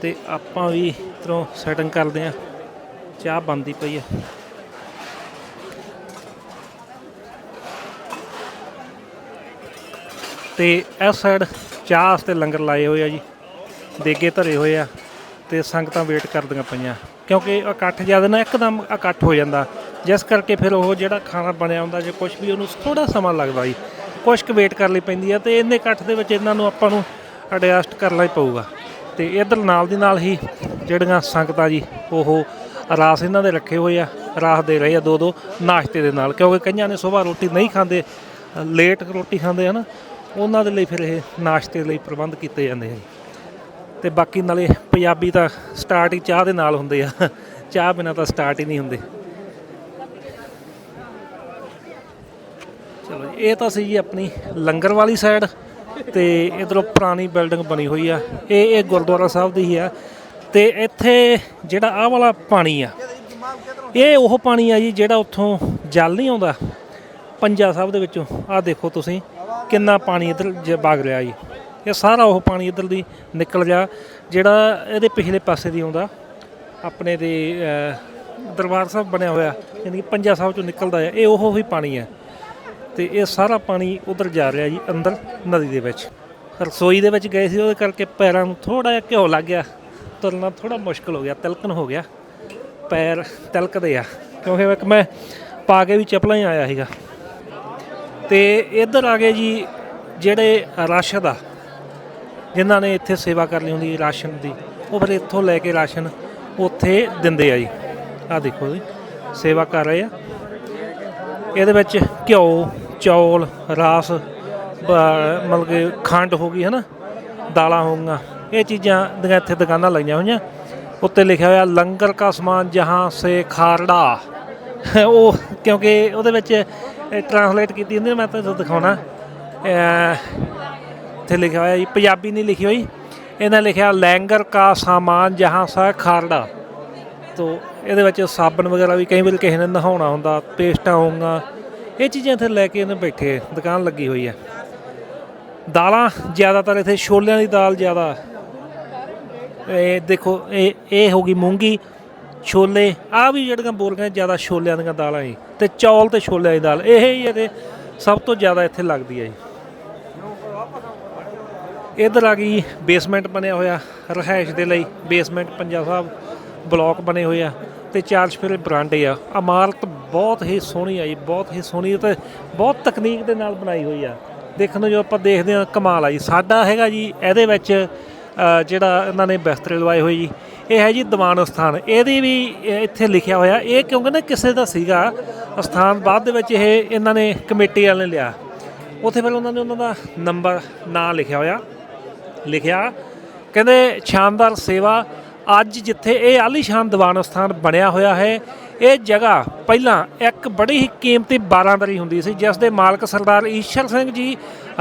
ਤੇ ਆਪਾਂ ਵੀ ਇਧਰੋਂ ਸੈਟਿੰਗ ਕਰਦੇ ਆ। ਚਾਹ ਬੰਦੀ ਪਈ ਆ। ਤੇ ਇਸ ਸਾਈਡ ਚਾਹ ਵਾਸਤੇ ਲੰਗਰ ਲਾਏ ਹੋਏ ਆ ਜੀ, ਦੇਗੇ ਧਰੇ ਹੋਏ ਆ ਤੇ ਸੰਗਤਾਂ ਵੇਟ ਕਰਦੀਆਂ ਪਈਆਂ। ਕਿਉਂਕਿ ਇਕੱਠ ਜ਼ਿਆਦਾ ਨਾ, ਇੱਕਦਮ ਇਕੱਠ ਹੋ ਜਾਂਦਾ। ਜਿਸ ਕਰਕੇ ਫਿਰ ਉਹ ਜਿਹੜਾ ਖਾਣਾ ਬਣਿਆ ਹੁੰਦਾ ਜੇ ਕੁਝ ਵੀ, ਉਹਨੂੰ ਥੋੜਾ ਸਮਾਂ ਲੱਗਦਾ ਜੀ। ਕੁਛ ਕੁ ਵੇਟ ਕਰ ਲਈ ਪੈਂਦੀ ਆ ਤੇ ਇੰਨੇ ਇਕੱਠ ਦੇ ਵਿੱਚ ਇਹਨਾਂ ਨੂੰ ਆਪਾਂ ਨੂੰ ਐਡਜਸਟ ਕਰਨਾ ਹੀ ਪਊਗਾ। ਤੇ ਇਧਰ ਨਾਲ ਦੀ ਨਾਲ ਹੀ ਜਿਹੜੀਆਂ ਸੰਗਤਾਂ ਜੀ, ਉਹ ਰਾਸ ਇਹਨਾਂ ਦੇ ਰੱਖੇ ਹੋਏ ਆ, ਰਾਸ ਦੇ ਰਹੇ ਆ ਦੋ ਦੋ ਨਾਸ਼ਤੇ ਦੇ ਨਾਲ। ਕਿਉਂਕਿ ਕਈਆਂ ਨੇ ਸਵੇਰ ਰੋਟੀ ਨਹੀਂ ਖਾਂਦੇ, ਲੇਟ ਰੋਟੀ ਖਾਂਦੇ ਆ ਨਾ ਉਹਨਾਂ ਦੇ ਲਈ ਫਿਰ ਇਹ ਨਾਸ਼ਤੇ ਲਈ ਪ੍ਰਬੰਧ ਕੀਤੇ ਜਾਂਦੇ ਹਨ ਜੀ। ਤੇ ਬਾਕੀ ਨਾਲੇ ਪੰਜਾਬੀ ਤਾਂ ਸਟਾਰਟ ਹੀ ਚਾਹ ਦੇ ਨਾਲ ਹੁੰਦੇ ਆ। ਚਾਹ ਬਿਨਾ ਤਾਂ ਸਟਾਰਟ ਹੀ ਨਹੀਂ ਹੁੰਦੇ। ਚਲੋ ਇਹ ਤਾਂ ਸੀ ਜੀ ਆਪਣੀ ਲੰਗਰ ਵਾਲੀ ਸਾਈਡ ਤੇ ਇਧਰੋਂ ਪੁਰਾਣੀ ਬਿਲਡਿੰਗ ਬਣੀ ਹੋਈ ਆ। ਇਹ ਇਹ ਗੁਰਦੁਆਰਾ ਸਾਹਿਬ ਦੀ ਹੀ ਆ। ਤੇ ਇੱਥੇ ਜਿਹੜਾ ਆਹ ਵਾਲਾ ਪਾਣੀ ਆ, ਇਹ ਉਹ ਪਾਣੀ ਆ ਜੀ ਜਿਹੜਾ ਉੱਥੋਂ ਜਲ ਨਹੀਂ ਆਉਂਦਾ। ਪੰਜਾ ਸਾਹਿਬ ਦੇ ਵਿੱਚੋਂ। ਆਹ ਦੇਖੋ ਤੁਸੀਂ। ਕਿੰਨਾ ਪਾਣੀ ਇਧਰ ਵਗ ਰਿਹਾ ਜੀ? ਇਹ ਸਾਰਾ ਉਹ ਪਾਣੀ ਇਧਰ ਦੀ ਨਿਕਲ ਗਿਆ, ਜਿਹੜਾ ਇਹਦੇ ਪਿਛਲੇ ਪਾਸੇ ਦੀ ਆਉਂਦਾ, ਆਪਣੇ ਦੇ ਦਰਬਾਰ ਸਾਹਿਬ ਬਣਿਆ ਹੋਇਆ, ਯਾਨੀ ਕਿ ਪੰਜਾ ਸਾਹਿਬ ਚੋਂ ਨਿਕਲਦਾ ਹੈ, ਇਹ ਉਹ ਹੀ ਪਾਣੀ ਹੈ। ਤੇ ਇਹ ਸਾਰਾ ਪਾਣੀ ਉਧਰ ਜਾ ਰਿਹਾ ਜੀ, ਅੰਦਰ ਨਦੀ ਦੇ ਵਿੱਚ। ਰਸੋਈ ਦੇ ਵਿੱਚ ਗਏ ਸੀ, ਉਹਦੇ ਕਰਕੇ ਪੈਰਾਂ ਨੂੰ ਥੋੜਾ ਜਿਹਾ ਘਿਓ ਲੱਗ ਗਿਆ। ਤੁਰਨਾ ਥੋੜਾ ਮੁਸ਼ਕਲ ਹੋ ਗਿਆ, ਤਿਲਕਣ ਹੋ ਗਿਆ। ਪੈਰ ਤਿਲਕਦੇ ਆ, ਕਿਉਂਕਿ ਇੱਕ ਮੈਂ ਪਾ ਕੇ ਵੀ ਚੱਪਲਾਂ ਹੀ ਆਇਆ ਸੀਗਾ। ਤੇ ਇੱਧਰ ਆ ਗਏ ਜੀ ਜਿਹੜੇ ਰਾਸ਼ਦ ਆ, ਜਿਨ੍ਹਾਂ ਨੇ ਇੱਥੇ ਸੇਵਾ ਕਰਨੀ ਹੁੰਦੀ ਰਾਸ਼ਨ ਦੀ, ਉਹ ਫਿਰ ਇੱਥੋਂ ਲੈ ਕੇ ਰਾਸ਼ਨ ਉੱਥੇ ਦਿੰਦੇ ਆ ਜੀ। ਆ ਦੇਖੋ ਜੀ, ਸੇਵਾ ਕਰ ਰਹੇ ਆ। ਇਹਦੇ ਵਿੱਚ ਘਿਓ, ਚੌਲ, ਰਾਸ ਮਤਲਬ ਕਿ ਖੰਡ ਹੋ ਗਈ ਹੈ ਨਾ ਦਾਲਾਂ ਹੋ ਗਈਆਂ। ਇਹ ਚੀਜ਼ਾਂ ਦੀਆਂ ਇੱਥੇ ਦੁਕਾਨਾਂ ਲਾਈਆਂ ਹੋਈਆਂ। ਉੱਤੇ ਲਿਖਿਆ ਹੋਇਆ, ਲੰਗਰ ਕਾ ਸਮਾਨ ਜਹਾਂ ਸੇ ਖਾਰੜਾ। ਉਹ ਕਿਉਂਕਿ ਉਹਦੇ ਵਿੱਚ ਟਰਾਂਸਲੇਟ ਕੀਤੀ ਹੁੰਦੀ ਨਾ ਮੈਂ ਤੁਹਾਨੂੰ ਦਿਖਾਉਣਾ। ਇੱਥੇ ਲਿਖਿਆ ਹੋਇਆ ਜੀ, ਪੰਜਾਬੀ ਨਹੀਂ ਲਿਖੀ ਹੋਈ। ਇਹਨਾਂ ਲਿਖਿਆ ਲੈਂਗਰ ਕਾ ਸਾਮਾਨ ਜਹਾਂ ਸਾ ਖਾਰੜਾ। ਤੋ ਇਹਦੇ ਵਿੱਚ ਸਾਬਣ ਵਗੈਰਾ ਵੀ ਕਈ ਵਾਰ ਕਿਸੇ ਨੇ ਨਹਾਉਣਾ ਹੁੰਦਾ, ਪੇਸਟਾਂ ਹੋਊਗਾ। ਇਹ ਚੀਜ਼ਾਂ ਇੱਥੇ ਲੈ ਕੇ ਇਹਨੇ ਬੈਠੇ, ਦੁਕਾਨ ਲੱਗੀ ਹੋਈ ਹੈ ਦਾਲਾਂ ਜ਼ਿਆਦਾਤਰ ਇੱਥੇ ਛੋਲਿਆਂ ਦੀ ਦਾਲ ਜ਼ਿਆਦਾ। ਇਹ ਦੇਖੋ, ਇਹ ਇਹ ਹੋ ਗਈ ਮੂੰਗੀ। ਛੋਲੇ, ਆ ਵੀ ਜਿਹੜੀਆਂ ਬੋਲ ਬੋਲਕਾਂ ਜ਼ਿਆਦਾ ਛੋਲਿਆਂ ਦੀਆਂ ਦਾਲਾਂ ਜੀ, ਤੇ ਚੌਲ ਤੇ ਛੋਲਿਆਂ ਦੀ ਦਾਲ, ਇਹ ਹੀ ਇਹਦੇ ਸਭ ਤੋਂ ਜ਼ਿਆਦਾ ਇੱਥੇ ਲੱਗਦੀ ਹੈ ਜੀ। ਇਧਰ ਆ ਗਈ ਬੇਸਮੈਂਟ ਬਣਿਆ ਹੋਇਆ ਰਹਿائش ਦੇ ਲਈ ਬੇਸਮੈਂਟ ਪੰਜਾਬ ਸਾਹਿਬ ਬਲਾਕ ਬਣੇ ਹੋਏ ਆ, ਤੇ ਚਾਰ ਚਫੇਰੇ ਬਰਾਂਡੇ ਆ। ਇਮਾਰਤ ਬਹੁਤ ਹੀ ਸੋਹਣੀ ਆ ਜੀ, ਬਹੁਤ ਹੀ ਸੋਹਣੀ ਤੇ ਬਹੁਤ ਤਕਨੀਕ ਦੇ ਨਾਲ ਬਣਾਈ ਹੋਈ ਆ। ਦੇਖਣ ਨੂੰ ਜੋ ਆਪਾਂ ਦੇਖਦੇ ਆ ਕਮਾਲ ਆ ਜੀ। ਸਾਡਾ ਹੈਗਾ ਜੀ, ਇਹਦੇ ਵਿੱਚ ਜਿਹੜਾ ਇਹਨਾਂ ਨੇ ਬਿਸਤਰੇ ਲਵਾਏ ਹੋਏ ਜੀ ਇਹ ਹੈ ਜੀ ਦੀਵਾਨ ਸਥਾਨ ਇਹਦੀ ਵੀ ਇੱਥੇ ਲਿਖਿਆ ਹੋਇਆ, ਇਹ ਕਿਉਂਕਿ ਨਾ ਕਿਸੇ ਦਾ ਸੀਗਾ ਸਥਾਨ ਬਾਅਦ ਦੇ ਵਿੱਚ ਇਹ ਇਹਨਾਂ ਨੇ ਕਮੇਟੀ ਵਾਲੇ ਨੇ ਲਿਆ। ਉੱਥੇ ਫਿਰ ਉਹਨਾਂ ਨੇ ਉਹਨਾਂ ਦਾ ਨੰਬਰ, ਨਾਂ ਲਿਖਿਆ ਹੋਇਆ। ਲਿਖਿਆ, ਕਹਿੰਦੇ, ਸ਼ਾਨਦਾਰ ਸੇਵਾ, ਅੱਜ ਜਿੱਥੇ ਇਹ ਆਲੀਸ਼ਾਨ ਦੀਵਾਨ ਸਥਾਨ ਬਣਿਆ ਹੋਇਆ ਹੈ, ਇਹ ਜਗ੍ਹਾ ਪਹਿਲਾਂ ਇੱਕ ਬੜੀ ਹੀ ਕੀਮਤੀ ਬਾਰਾਂਦਰੀ ਹੁੰਦੀ ਸੀ, ਜਿਸ ਦੇ ਮਾਲਕ ਸਰਦਾਰ ਈਸ਼ਰ ਸਿੰਘ ਜੀ,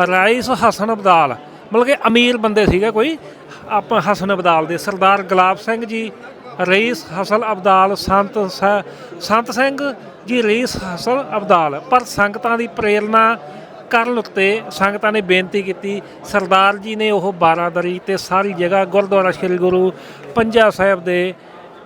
ਰਾਈਸ ਹਸਨ ਅਬਦਾਲ, ਮਤਲਬ ਕਿ ਅਮੀਰ ਬੰਦੇ ਸੀਗੇ ਕੋਈ ਆਪਾਂ ਹਸਨ ਅਬਦਾਲ ਦੇ ਸਰਦਾਰ ਗੁਲਾਬ ਸਿੰਘ ਜੀ, ਰਈਸ ਹਸਲ ਅਬਦਾਲ, ਸੰਤ ਸ- ਸੰਤ ਸਿੰਘ ਜੀ, ਰਈਸ ਹਸਲ ਅਬਦਾਲ। ਪਰ ਸੰਗਤਾਂ ਦੀ ਪ੍ਰੇਰਣਾ ਕਰਨ ਉੱਤੇ ਸੰਗਤਾਂ ਨੇ ਬੇਨਤੀ ਕੀਤੀ। ਸਰਦਾਰ ਜੀ ਨੇ ਉਹ ਬਾਰਾਦਰੀ ਤੇ ਸਾਰੀ ਜਗ੍ਹਾ ਗੁਰਦੁਆਰਾ ਸ੍ਰੀ ਗੁਰੂ ਪੰਜਾ ਸਾਹਿਬ ਦੇ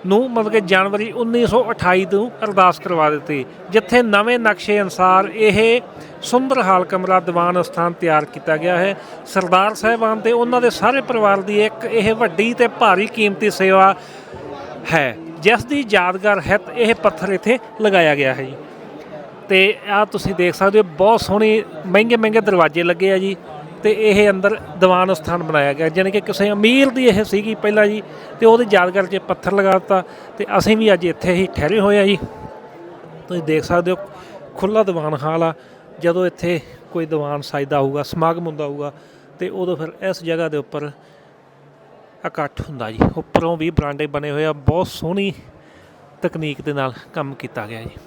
ਨੂੰ ਮਤਲਬ ਕਿ ਜਨਵਰੀ 1928 ਨੂੰ ਅਰਦਾਸ ਕਰਵਾ ਦਿੱਤੀ, ਜਿੱਥੇ ਨਵੇਂ ਨਕਸ਼ੇ ਅਨੁਸਾਰ ਇਹ ਸੁੰਦਰ ਹਾਲ ਕਮਰਾ ਦੀਵਾਨ ਸਥਾਨ ਤਿਆਰ ਕੀਤਾ ਗਿਆ ਹੈ। ਸਰਦਾਰ ਸਾਹਿਬਾਨ ਤੇ ਉਹਨਾਂ ਦੇ ਸਾਰੇ ਪਰਿਵਾਰ ਦੀ ਇੱਕ ਇਹ ਵੱਡੀ ਤੇ ਭਾਰੀ ਕੀਮਤੀ ਸੇਵਾ ਹੈ, ਜਿਸ ਦੀ ਯਾਦਗਾਰ ਹਿੱਤ ਇਹ ਪੱਥਰ ਇੱਥੇ ਲਗਾਇਆ ਗਿਆ ਹੈ ਜੀ। ਤੇ ਆ ਤੁਸੀਂ ਦੇਖ ਸਕਦੇ ਹੋ, ਬਹੁਤ ਸੋਹਣੇ ਮਹਿੰਗੇ ਮਹਿੰਗੇ ਦਰਵਾਜ਼ੇ ਲੱਗੇ ਆ ਜੀ। ਤੇ ਇਹ ਅੰਦਰ ਦੀਵਾਨ ਸਥਾਨ ਬਣਾਇਆ ਗਿਆ, ਜਾਣੀ ਕਿ ਕਿਸੇ ਅਮੀਰ ਦੀ ਇਹ ਸੀਗੀ ਪਹਿਲਾਂ ਜੀ, ਤੇ ਉਹਦੇ ਯਾਦਗਾਰ 'ਚ ਪੱਥਰ ਲਗਾ ਦਿੱਤਾ, ਤੇ ਅਸੀਂ ਵੀ ਅੱਜ ਇੱਥੇ ਹੀ ਠਹਿਰੇ ਹੋਏ ਆ ਜੀ। ਤੁਸੀਂ ਦੇਖ ਸਕਦੇ ਹੋ ਖੁੱਲਾ ਦੀਵਾਨ ਹਾਲ ਆ, ਜਦੋਂ ਇੱਥੇ ਕੋਈ ਦੀਵਾਨ ਸਜਦਾ ਹੋਊਗਾ, ਸਮਾਗਮ ਹੁੰਦਾ ਹੋਊਗਾ, ਤੇ ਉਦੋਂ ਫਿਰ ਇਸ ਜਗ੍ਹਾ ਦੇ ਉੱਪਰ ਇਕੱਠ ਹੁੰਦਾ ਜੀ। ਉੱਪਰੋਂ ਵੀ ਬਰਾਂਡੇ ਬਣੇ ਹੋਏ ਆ, ਬਹੁਤ ਸੋਹਣੀ ਤਕਨੀਕ ਦੇ ਨਾਲ ਕੰਮ ਕੀਤਾ ਗਿਆ ਜੀ।